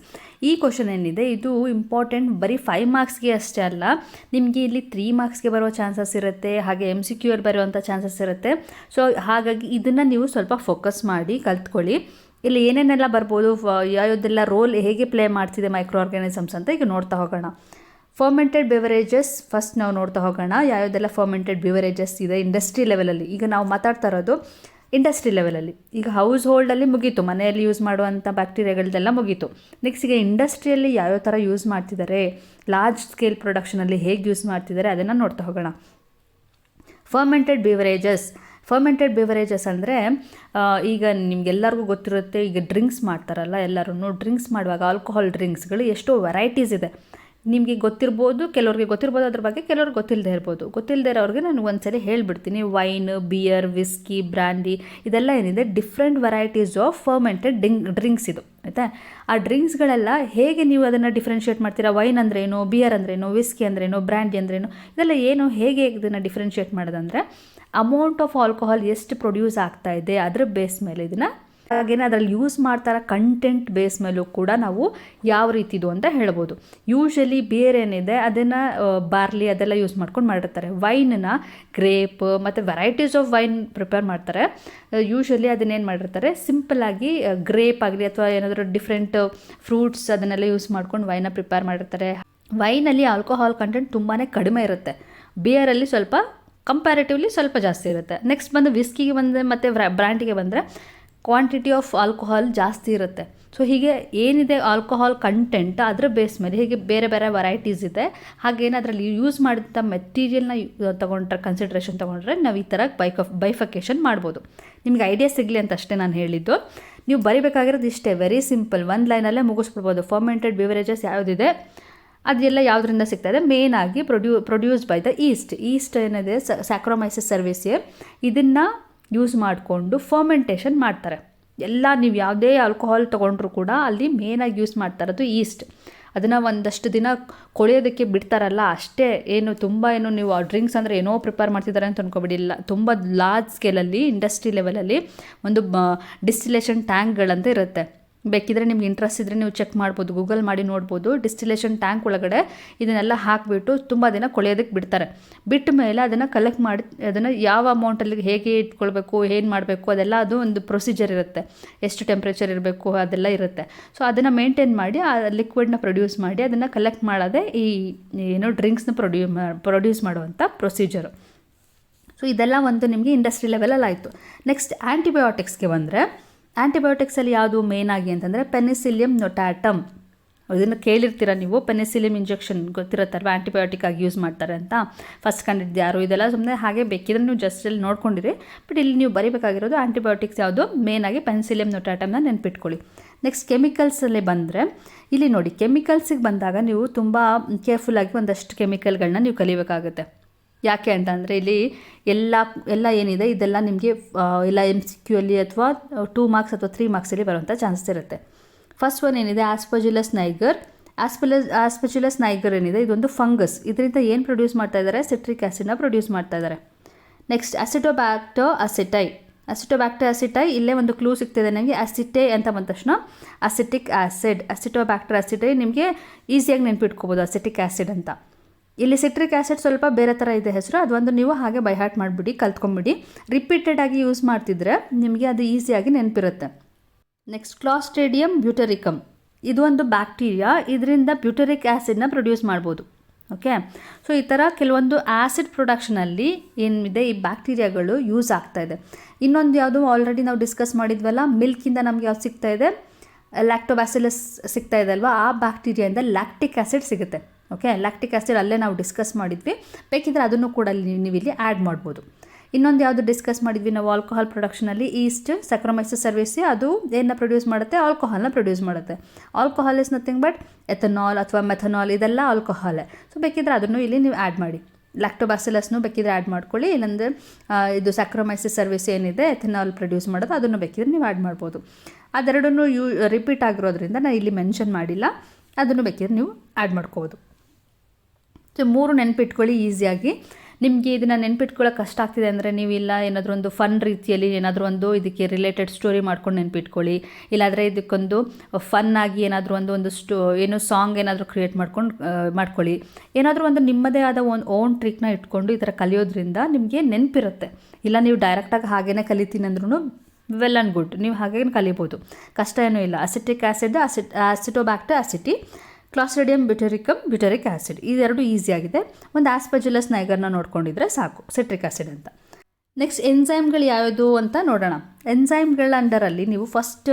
ಈ ಕ್ವಶನ್ ಏನಿದೆ? ಇದು ಇಂಪಾರ್ಟೆಂಟ್ ಬರೀ ಫೈವ್ ಮಾರ್ಕ್ಸ್ಗೆ ಅಷ್ಟೇ ಅಲ್ಲ. ನಿಮಗೆ ಇಲ್ಲಿ ತ್ರೀ ಮಾರ್ಕ್ಸ್ಗೆ ಬರೋ ಚಾನ್ಸಸ್ ಇರುತ್ತೆ, ಹಾಗೆ ಎಂ ಸಿ ಕ್ಯೂ ಬರುವಂಥ ಚಾನ್ಸಸ್ ಇರುತ್ತೆ. ಸೊ ಹಾಗಾಗಿ ಇದನ್ನು ನೀವು ಸ್ವಲ್ಪ ಫೋಕಸ್ ಮಾಡಿ, ಕಲ್ತ್ಕೊಳ್ಳಿ. ಇಲ್ಲಿ ಏನೇನೆಲ್ಲ ಬರ್ಬೋದು? ಯಾವುದೆಲ್ಲ ರೋಲ್ ಹೇಗೆ ಪ್ಲೇ ಮಾಡ್ತಿದೆ ಮೈಕ್ರೋ ಆರ್ಗ್ಯಾನಿಸಮ್ಸ್ ಅಂತ ಈಗ ನೋಡ್ತಾ ಹೋಗೋಣ. ಫರ್ಮೆಂಟೆಡ್ ಬೆವರೇಜಸ್ ಫಸ್ಟ್ ನಾವು ನೋಡ್ತಾ ಹೋಗೋಣ. ಯಾವುದೆಲ್ಲ ಫರ್ಮೆಂಟೆಡ್ ಬಿವರೇಜಸ್ ಇದೆ ಇಂಡಸ್ಟ್ರಿ ಲೆವೆಲಲ್ಲಿ ಈಗ ನಾವು ಮಾತಾಡ್ತಾ ಇರೋದು ಇಂಡಸ್ಟ್ರಿ ಲೆವೆಲಲ್ಲಿ ಈಗ ಹೌಸ್ ಹೋಲ್ಡಲ್ಲಿ ಮುಗೀತು. ಮನೆಯಲ್ಲಿ ಯೂಸ್ ಮಾಡುವಂಥ ಬ್ಯಾಕ್ಟೀರಿಯಾಗಳದೆಲ್ಲ ಮುಗೀತು. ನೆಕ್ಸ್ಟ್ ಈಗ ಇಂಡಸ್ಟ್ರಿಯಲ್ಲಿ ಯಾವ್ಯಾವ ಥರ ಯೂಸ್ ಮಾಡ್ತಿದ್ದಾರೆ ಲಾರ್ಜ್ ಸ್ಕೇಲ್ ಪ್ರೊಡಕ್ಷನಲ್ಲಿ ಹೇಗೆ ಯೂಸ್ ಮಾಡ್ತಿದ್ದಾರೆ ಅದನ್ನು ನೋಡ್ತಾ ಹೋಗೋಣ. ಫರ್ಮೆಂಟೆಡ್ ಬಿವರೇಜಸ್ ಫರ್ಮೆಂಟೆಡ್ ಬಿವರೇಜಸ್ ಅಂದರೆ ಈಗ ನಿಮ್ಗೆಲ್ಲರಿಗೂ ಗೊತ್ತಿರುತ್ತೆ, ಈಗ ಡ್ರಿಂಕ್ಸ್ ಮಾಡ್ತಾರಲ್ಲ ಎಲ್ಲರೂ ಡ್ರಿಂಕ್ಸ್ ಮಾಡುವಾಗ ಆಲ್ಕೋಹಾಲ್ ಡ್ರಿಂಕ್ಸ್ಗಳು ಎಷ್ಟೋ ವೆರೈಟೀಸ್ ಇದೆ. ನಿಮಗೆ ಗೊತ್ತಿರ್ಬೋದು, ಕೆಲವ್ರಿಗೆ ಗೊತ್ತಿರ್ಬೋದು, ಅದ್ರ ಬಗ್ಗೆ ಕೆಲವ್ರಿಗೆ ಗೊತ್ತಿಲ್ಲದೆ ಇರ್ಬೋದು. ಗೊತ್ತಿಲ್ಲದೆ ಇರೋರಿಗೆ ನಾನು ಒಂದ್ಸರಿ ಹೇಳಿಬಿಡ್ತೀನಿ. ವೈನ್ ಬಿಯರ್ ವಿಸ್ಕಿ ಬ್ರ್ಯಾಂಡಿ ಇದೆಲ್ಲ ಏನಿದೆ? ಡಿಫ್ರೆಂಟ್ ವೆರೈಟೀಸ್ ಆಫ್ ಫರ್ಮೆಂಟೆಡ್ ಡಿಂಗ್ ಡ್ರಿಂಕ್ಸ್ ಇದು. ಆಯಿತಾ? ಆ ಡ್ರಿಂಕ್ಸ್ಗಳೆಲ್ಲ ಹೇಗೆ ನೀವು ಅದನ್ನು ಡಿಫ್ರೆನ್ಷಿಯೇಟ್ ಮಾಡ್ತೀರಾ? ವೈನ್ ಅಂದ್ರೇನು ಬಿಯರ್ ಅಂದ್ರೇನು ವಿಸ್ಕಿ ಅಂದ್ರೇನು ಬ್ರ್ಯಾಂಡಿ ಅಂದ್ರೇನು? ಇದೆಲ್ಲ ಏನು ಹೇಗೆ ಇದನ್ನು ಡಿಫ್ರೆನ್ಷಿಯೇಟ್ ಮಾಡೋದಂದರೆ ಅಮೌಂಟ್ ಆಫ್ ಆಲ್ಕೋಹಾಲ್ ಎಷ್ಟು ಪ್ರೊಡ್ಯೂಸ್ ಆಗ್ತಾ ಇದೆ, ಅದ್ರ ಬೇಸ್ ಮೇಲೆ ಇದನ್ನು ಹಾಗೇನೆ ಅದರಲ್ಲಿ ಯೂಸ್ ಮಾಡ್ತಾರ ಕಂಟೆಂಟ್ ಬೇಸ್ ಮೇಲೂ ಕೂಡ ನಾವು ಯಾವ ರೀತಿದು ಅಂತ ಹೇಳ್ಬೋದು. ಯೂಶಲಿ ಬೇರೆ ಏನಿದೆ, ಅದನ್ನು ಬಾರ್ಲಿ ಅದೆಲ್ಲ ಯೂಸ್ ಮಾಡ್ಕೊಂಡು ಮಾಡಿರ್ತಾರೆ. ವೈನನ್ನು ಗ್ರೇಪ್ ಮತ್ತು ವೆರೈಟೀಸ್ ಆಫ್ ವೈನ್ ಪ್ರಿಪೇರ್ ಮಾಡ್ತಾರೆ. ಯೂಶಲಿ ಅದನ್ನೇನು ಮಾಡಿರ್ತಾರೆ ಸಿಂಪಲ್ಲಾಗಿ ಗ್ರೇಪ್ ಆಗಲಿ ಅಥವಾ ಏನಾದರೂ ಡಿಫ್ರೆಂಟ್ ಫ್ರೂಟ್ಸ್ ಅದನ್ನೆಲ್ಲ ಯೂಸ್ ಮಾಡ್ಕೊಂಡು ವೈನ ಪ್ರಿಪೇರ್ ಮಾಡಿರ್ತಾರೆ. ವೈನಲ್ಲಿ ಆಲ್ಕೋಹಾಲ್ ಕಂಟೆಂಟ್ ತುಂಬಾ ಕಡಿಮೆ ಇರುತ್ತೆ. ಬಿಯರಲ್ಲಿ ಸ್ವಲ್ಪ ಕಂಪ್ಯಾರಿಟಿವ್ಲಿ ಸ್ವಲ್ಪ ಜಾಸ್ತಿ ಇರುತ್ತೆ. ನೆಕ್ಸ್ಟ್ ಬಂದು ವಿಸ್ಕಿಗೆ ಬಂದರೆ ಮತ್ತು ಬ್ರ್ಯಾಂಡಿಗೆ ಬಂದರೆ ಕ್ವಾಂಟಿಟಿ ಆಫ್ ಆಲ್ಕೋಹಾಲ್ ಜಾಸ್ತಿ ಇರುತ್ತೆ. ಸೊ ಹೀಗೆ ಏನಿದೆ ಆಲ್ಕೋಹಾಲ್ ಕಂಟೆಂಟ್ ಅದರ ಬೇಸ್ ಮೇಲೆ, ಹೀಗೆ ಬೇರೆ ಬೇರೆ ವೆರೈಟೀಸ್ ಇದೆ. ಹಾಗೇನು ಅದರಲ್ಲಿ ಯೂಸ್ ಮಾಡಿದಂಥ ಮೆಟೀರಿಯಲ್ನ ತೊಗೊಂಡ್ರೆ ಕನ್ಸಿಡ್ರೇಷನ್ ತೊಗೊಂಡ್ರೆ ನಾವು ಈ ಥರ ಬೈಕ್ ಬೈಫಕೇಷನ್ ಮಾಡ್ಬೋದು. ನಿಮ್ಗೆ ಐಡಿಯಾ ಸಿಗಲಿ ಅಂತ ಅಷ್ಟೇ ನಾನು ಹೇಳಿದ್ದು. ನೀವು ಬರಿಬೇಕಾಗಿರೋದು ಇಷ್ಟೇ ವೆರಿ ಸಿಂಪಲ್ ಒಂದು ಲೈನಲ್ಲೇ ಮುಗಿಸ್ಬಿಡ್ಬೋದು. ಫರ್ಮೆಂಟೆಡ್ ಬಿವರೇಜಸ್ ಯಾವುದಿದೆ, ಅದೆಲ್ಲ ಯಾವುದರಿಂದ ಸಿಗ್ತದೆ ಮೇನ್ ಆಗಿ ಪ್ರೊಡ್ಯೂ produce by the yeast yeast ಏನಿದೆ ಸ್ಯಾಕ್ರೋಮೈಸಿಸ್ ಸರ್ವಿಸ್ ಇದನ್ನು ಯೂಸ್ ಮಾಡಿಕೊಂಡು ಫರ್ಮೆಂಟೇಷನ್ ಮಾಡ್ತಾರೆ. ಎಲ್ಲ ನೀವು ಯಾವುದೇ ಆಲ್ಕೋಹಾಲ್ ತೊಗೊಂಡ್ರು ಕೂಡ ಅಲ್ಲಿ ಮೇನಾಗಿ ಯೂಸ್ ಮಾಡ್ತಾ ಇರೋದು ಈಸ್ಟ್ ಅದನ್ನು ಒಂದಷ್ಟು ದಿನ ಕೊಳೆಯೋದಕ್ಕೆ ಬಿಡ್ತಾರಲ್ಲ, ಅಷ್ಟೇ ಏನು ತುಂಬ ಏನು ನೀವು ಡ್ರಿಂಕ್ಸ್ ಅಂದರೆ ಏನೋ ಪ್ರಿಪೇರ್ ಮಾಡ್ತಿದ್ದಾರೆ ಅಂತ ಅಂದ್ಕೊಬಿಡಿಲ್ಲ ತುಂಬ ಲಾರ್ಜ್ ಸ್ಕೇಲಲ್ಲಿ ಇಂಡಸ್ಟ್ರಿ ಲೆವೆಲಲ್ಲಿ ಒಂದು ಡಿಸ್ಟಿಲೇಷನ್ ಟ್ಯಾಂಕ್ಗಳಂತ ಇರುತ್ತೆ. ಬೇಕಿದ್ರೆ ನಿಮ್ಗೆ ಇಂಟ್ರೆಸ್ಟ್ ಇದ್ದರೆ ನೀವು ಚೆಕ್ ಮಾಡ್ಬೋದು ಗೂಗಲ್ ಮಾಡಿ ನೋಡ್ಬೋದು ಡಿಸ್ಟಿಲೇಷನ್ ಟ್ಯಾಂಕ್ ಒಳಗಡೆ ಇದನ್ನೆಲ್ಲ ಹಾಕಿಬಿಟ್ಟು ತುಂಬ ದಿನ ಕೊಳೆಯೋದಕ್ಕೆ ಬಿಡ್ತಾರೆ. ಬಿಟ್ಟ ಮೇಲೆ ಅದನ್ನು ಕಲೆಕ್ಟ್ ಮಾಡಿ, ಅದನ್ನು ಯಾವ ಅಮೌಂಟಲ್ಲಿ ಹೇಗೆ ಇಟ್ಕೊಳ್ಬೇಕು, ಏನು ಮಾಡಬೇಕು, ಅದೆಲ್ಲ ಅದು ಒಂದು ಪ್ರೊಸೀಜರ್ ಇರುತ್ತೆ. ಎಷ್ಟು ಟೆಂಪ್ರೇಚರ್ ಇರಬೇಕು, ಅದೆಲ್ಲ ಇರುತ್ತೆ. ಸೊ ಅದನ್ನು ಮೇಂಟೈನ್ ಮಾಡಿ, ಆ ಲಿಕ್ವಿಡ್ನ ಪ್ರೊಡ್ಯೂಸ್ ಮಾಡಿ, ಅದನ್ನು ಕಲೆಕ್ಟ್ ಮಾಡೋದೇ ಈ, ಏನು ಡ್ರಿಂಕ್ಸ್ನ ಪ್ರೊಡ್ಯೂ ಪ್ರೊಡ್ಯೂಸ್ ಮಾಡುವಂಥ ಪ್ರೊಸೀಜರು ಸೊ ಇದೆಲ್ಲ ಒಂದು ನಿಮಗೆ ಇಂಡಸ್ಟ್ರಿ ಲೆವೆಲಲ್ಲಿ ಆಯಿತು ನೆಕ್ಸ್ಟ್ ಆ್ಯಂಟಿಬಯೋಟಿಕ್ಸ್ಗೆ ಬಂದರೆ ಆ್ಯಂಟಿಬಯೋಟಿಕ್ಸಲ್ಲಿ ಯಾವುದು ಮೇನ್ ಆಗಿ ಅಂತಂದರೆ ಪೆನಿಸಿಲಿಯಂ ನೊಟ್ಯಾಟಮ್ ಇದನ್ನು ಕೇಳಿರ್ತೀರ ನೀವು? ಪೆನಿಸಿಲಿಯಂ ಇಂಜೆಕ್ಷನ್ ಗೊತ್ತಿರುತ್ತಲ್ವ? ಆ್ಯಂಟಿಬಯೋಟಿಕ್ ಆಗಿ ಯೂಸ್ ಮಾಡ್ತಾರೆ ಅಂತ. ಫಸ್ಟ್ ಕಂಡಿದ್ದು ಯಾರು? ಇದೆಲ್ಲ ಸುಮ್ಮನೆ ಹಾಗೆ ಬೇಕಿದ್ರೆ ನೀವು ಜಸ್ಟ್ ಇಲ್ಲಿ ನೋಡ್ಕೊಂಡಿರಿ. ಬಟ್ ಇಲ್ಲಿ ನೀವು ಬರೀಬೇಕಾಗಿರೋದು ಆ್ಯಂಟಿಬಯೋಟಿಕ್ಸ್ ಯಾವುದು? ಮೇನ್ ಆಗಿ ಪೆನ್ಸಿಲಿಯಂ ನೊಟ್ಯಾಟಮ್ನ ನೆನ್ಪಿಟ್ಕೊಳ್ಳಿ. ನೆಕ್ಸ್ಟ್ ಕೆಮಿಕಲ್ಸಲ್ಲಿ ಬಂದರೆ, ಇಲ್ಲಿ ನೋಡಿ ಕೆಮಿಕಲ್ಸಿಗೆ ಬಂದಾಗ ನೀವು ತುಂಬ ಕೇರ್ಫುಲ್ಲಾಗಿ ಒಂದಷ್ಟು ಕೆಮಿಕಲ್ಗಳನ್ನ ನೀವು ಕಲಿಬೇಕಾಗುತ್ತೆ. ಯಾಕೆ ಅಂತಂದರೆ ಇಲ್ಲಿ ಎಲ್ಲ ಎಲ್ಲ ಏನಿದೆ, ಇದೆಲ್ಲ ನಿಮಗೆ ಎಲ್ಲ ಎಂ ಸಿ ಕ್ಯೂ ಅಲ್ಲಿ ಅಥವಾ ಟೂ ಮಾರ್ಕ್ಸ್ ಅಥವಾ ತ್ರೀ ಮಾರ್ಕ್ಸಲ್ಲಿ ಬರುವಂಥ ಚಾನ್ಸಸ್ ಇರುತ್ತೆ. ಫಸ್ಟ್ ಒನ್ ಏನಿದೆ ಆಸ್ಪಜುಲಸ್ ನೈಗರ್ ಆಸ್ಪಲಸ್ ಆಸ್ಪಜುಲಸ್ ನೈಗರ್ ಏನಿದೆ, ಇದೊಂದು ಫಂಗಸ್ ಇದರಿಂದ ಏನು ಪ್ರೊಡ್ಯೂಸ್ ಮಾಡ್ತಾ ಇದ್ದಾರೆ ಸಿಟ್ರಿಕ್ ಆ್ಯಸಿಡ್ನ ಪ್ರೊಡ್ಯೂಸ್ ಮಾಡ್ತಾ ಇದ್ದಾರೆ ನೆಕ್ಸ್ಟ್ ಅಸಿಟೋಬ್ಯಾಕ್ಟೋ ಅಸಿಟೈ ಅಸಿಟೋಬ್ಯಾಕ್ಟೋ ಅಸಿಟೈ ಇಲ್ಲೇ ಒಂದು ಕ್ಲೂ ಸಿಗ್ತಿದೆ ನನಗೆ ಅಸಿಟೈ ಅಂತ ಬಂದ ತಕ್ಷಣ ಅಸಿಟಿಕ್ ಆ್ಯಸಿಡ್ ಅಸಿಟೋಬ್ಯಾಕ್ಟರ್ ಅಸಿಟೈ ನಿಮಗೆ ಈಸಿಯಾಗಿ ನೆನ್ಪಿಟ್ಕೋಬೋದು ಅಸಿಟಿಕ್ ಆ್ಯಸಿಡ್ ಅಂತ. ಇಲ್ಲಿ ಸಿಟ್ರಿಕ್ ಆ್ಯಸಿಡ್ ಸ್ವಲ್ಪ ಬೇರೆ ಥರ ಇದೆ ಹೆಸರು, ಅದೊಂದು ನೀವು ಹಾಗೆ ಬೈಹಾಟ್ ಮಾಡಿಬಿಡಿ, ಕಲ್ತ್ಕೊಂಬಿಡಿ. ರಿಪೀಟೆಡ್ ಆಗಿ ಯೂಸ್ ಮಾಡ್ತಿದ್ರೆ ನಿಮಗೆ ಅದು ಈಸಿಯಾಗಿ ನೆನಪಿರುತ್ತೆ. ನೆಕ್ಸ್ಟ್ ಕ್ಲಾಸ್ಟೇಡಿಯಂ ಬ್ಯೂಟರಿಕಮ್ ಇದು ಒಂದು ಬ್ಯಾಕ್ಟೀರಿಯಾ ಇದರಿಂದ ಬ್ಯೂಟರಿಕ್ ಆ್ಯಸಿಡ್ನ ಪ್ರೊಡ್ಯೂಸ್ ಮಾಡ್ಬೋದು. ಓಕೆ ಸೊ ಈ ಥರ ಕೆಲವೊಂದು ಆ್ಯಸಿಡ್ ಪ್ರೊಡಕ್ಷನಲ್ಲಿ ಏನಿದೆ, ಈ ಬ್ಯಾಕ್ಟೀರಿಯಾಗಳು ಯೂಸ್ ಆಗ್ತಾ ಇದೆ. ಇನ್ನೊಂದು ಯಾವುದು ಆಲ್ರೆಡಿ ನಾವು ಡಿಸ್ಕಸ್ ಮಾಡಿದ್ವಲ್ಲ ಮಿಲ್ಕಿಂದ ನಮ್ಗೆ ಯಾವ್ದು ಸಿಗ್ತಾ ಇದೆ? ಲ್ಯಾಕ್ಟೋಬ್ಯಾಸಿಲಸ್ ಸಿಗ್ತಾ ಇದೆ ಅಲ್ವಾ? ಆ ಬ್ಯಾಕ್ಟೀರಿಯಾಯಿಂದ ಲ್ಯಾಕ್ಟಿಕ್ ಆ್ಯಸಿಡ್ ಸಿಗುತ್ತೆ. ಓಕೆ ಲ್ಯಾಕ್ಟಿಕ್ ಆ್ಯಸಿಡ್ ಅಲ್ಲೇ ನಾವು ಡಿಸ್ಕಸ್ ಮಾಡಿದ್ವಿ. ಬೇಕಿದ್ರೆ ಅದನ್ನು ಕೂಡ ನೀವು ಇಲ್ಲಿ ಆ್ಯಡ್ ಮಾಡ್ಬೋದು. ಇನ್ನೊಂದು ಯಾವುದು ಡಿಸ್ಕಸ್ ಮಾಡಿದ್ವಿ ನಾವು ಆಲ್ಕೋಹಾಲ್ ಪ್ರೊಡಕ್ಷನಲ್ಲಿ ಈಸ್ಟ್ ಸಕ್ರಮೈಸಿಸ್ ಸರ್ವಿಸ್ ಅದು ಏನನ್ನ ಪ್ರೊಡ್ಯೂಸ್ ಮಾಡುತ್ತೆ? ಆಲ್ಕೋಹಾಲ್ನ ಪ್ರೊಡ್ಯೂಸ್ ಮಾಡುತ್ತೆ. Alcohol is nothing but ethanol ಅಥವಾ ಮೆಥನಾಲ್ ಇದೆಲ್ಲ ಆಲ್ಕೋಹಾಲೇ ಸೊ ಬೇಕಿದ್ರೆ ಅದನ್ನು ಇಲ್ಲಿ ನೀವು ಆ್ಯಡ್ ಮಾಡಿ. ಲ್ಯಾಕ್ಟೋಬ್ಯಾಸಿಲಸ್ನು ಬೇಕಿದ್ರೆ ಆ್ಯಡ್ ಮಾಡ್ಕೊಳ್ಳಿ. ಇಲ್ಲಾಂದರೆ ಇದು ಸ್ಯಾಕ್ರಮೈಸಿಸ್ ಸರ್ವಿಸ್ ಏನಿದೆ ಎಥನಾಲ್ ಪ್ರೊಡ್ಯೂಸ್ ಮಾಡೋದು, ಅದನ್ನು ಬೇಕಿದ್ರೆ ನೀವು ಆ್ಯಡ್ ಮಾಡ್ಬೋದು. ಅದೆರಡನ್ನೂ ಯೂ ರಿಪೀಟ್ ಆಗಿರೋದ್ರಿಂದ ನಾನು ಇಲ್ಲಿ ಮೆನ್ಷನ್ ಮಾಡಿಲ್ಲ. ಅದನ್ನು ಬೇಕಿದ್ರೆ ನೀವು ಆ್ಯಡ್ ಮಾಡ್ಕೋಬೋದು. ಸೊ ಮೂರು ನೆನಪಿಟ್ಕೊಳ್ಳಿ ಈಸಿಯಾಗಿ. ನಿಮಗೆ ಇದನ್ನು ನೆನ್ಪಿಟ್ಕೊಳ್ಳೋಕೆ ಕಷ್ಟ ಆಗ್ತಿದೆ ಅಂದರೆ ನೀವು ಇಲ್ಲ ಏನಾದರೂ ಒಂದು ಫನ್ ರೀತಿಯಲ್ಲಿ ಏನಾದರೂ ಒಂದು ಇದಕ್ಕೆ ರಿಲೇಟೆಡ್ ಸ್ಟೋರಿ ಮಾಡ್ಕೊಂಡು ನೆನ್ಪಿಟ್ಕೊಳ್ಳಿ. ಇಲ್ಲಾಂದರೆ ಇದಕ್ಕೊಂದು ಫನ್ ಆಗಿ ಏನಾದರೂ ಒಂದು ಒಂದು ಸ್ಟೋ ಏನು ಸಾಂಗ್ ಏನಾದರೂ ಕ್ರಿಯೇಟ್ ಮಾಡ್ಕೊಂಡು ಮಾಡ್ಕೊಳ್ಳಿ. ಏನಾದರೂ ಒಂದು ನಿಮ್ಮದೇ ಆದ ಒಂದು ಓನ್ ಟ್ರಿಕ್ನ ಇಟ್ಕೊಂಡು ಈ ಥರ ಕಲಿಯೋದ್ರಿಂದ ನಿಮಗೆ ನೆನಪಿರುತ್ತೆ. ಇಲ್ಲ ನೀವು ಡೈರೆಕ್ಟಾಗಿ ಹಾಗೇ ಕಲಿತೀನಿ ಅಂದ್ರೂ ವೆಲ್ ಆ್ಯಂಡ್ ಗುಡ್ ನೀವು ಹಾಗೇ ಕಲಿಬೋದು. ಕಷ್ಟ ಏನೂ ಇಲ್ಲ. ಅಸಿಟಿಕ್ ಆ್ಯಸಿಡ್ ಅಸಿಟ್ ಆಸಿಟೋಬ್ಯಾಕ್ಟರ್ ಅಸಿಟಿ ಕ್ಲಾಸ್ಟ್ರಿಡಿಯಂ ಬ್ಯೂಟರಿಕಮ್ ಬ್ಯೂಟರಿಕ್ ಆ್ಯಸಿಡ್ ಇದೆರಡು ಈಸಿಯಾಗಿದೆ ಒಂದು ಆಸ್ಪಜುಲಸ್ ನೈಗರ್ನ ನೋಡ್ಕೊಂಡಿದ್ರೆ ಸಾಕು. ಸಿಟ್ರಿಕ್ ಆ್ಯಸಿಡ್ ಅಂತ. ನೆಕ್ಸ್ಟ್ ಎನ್ಸೈಮ್ಗಳು ಯಾವುದು ಅಂತ ನೋಡೋಣ. ಎನ್ಸೈಮ್ಗಳ ಅಂಡರಲ್ಲಿ ನೀವು ಫಸ್ಟ್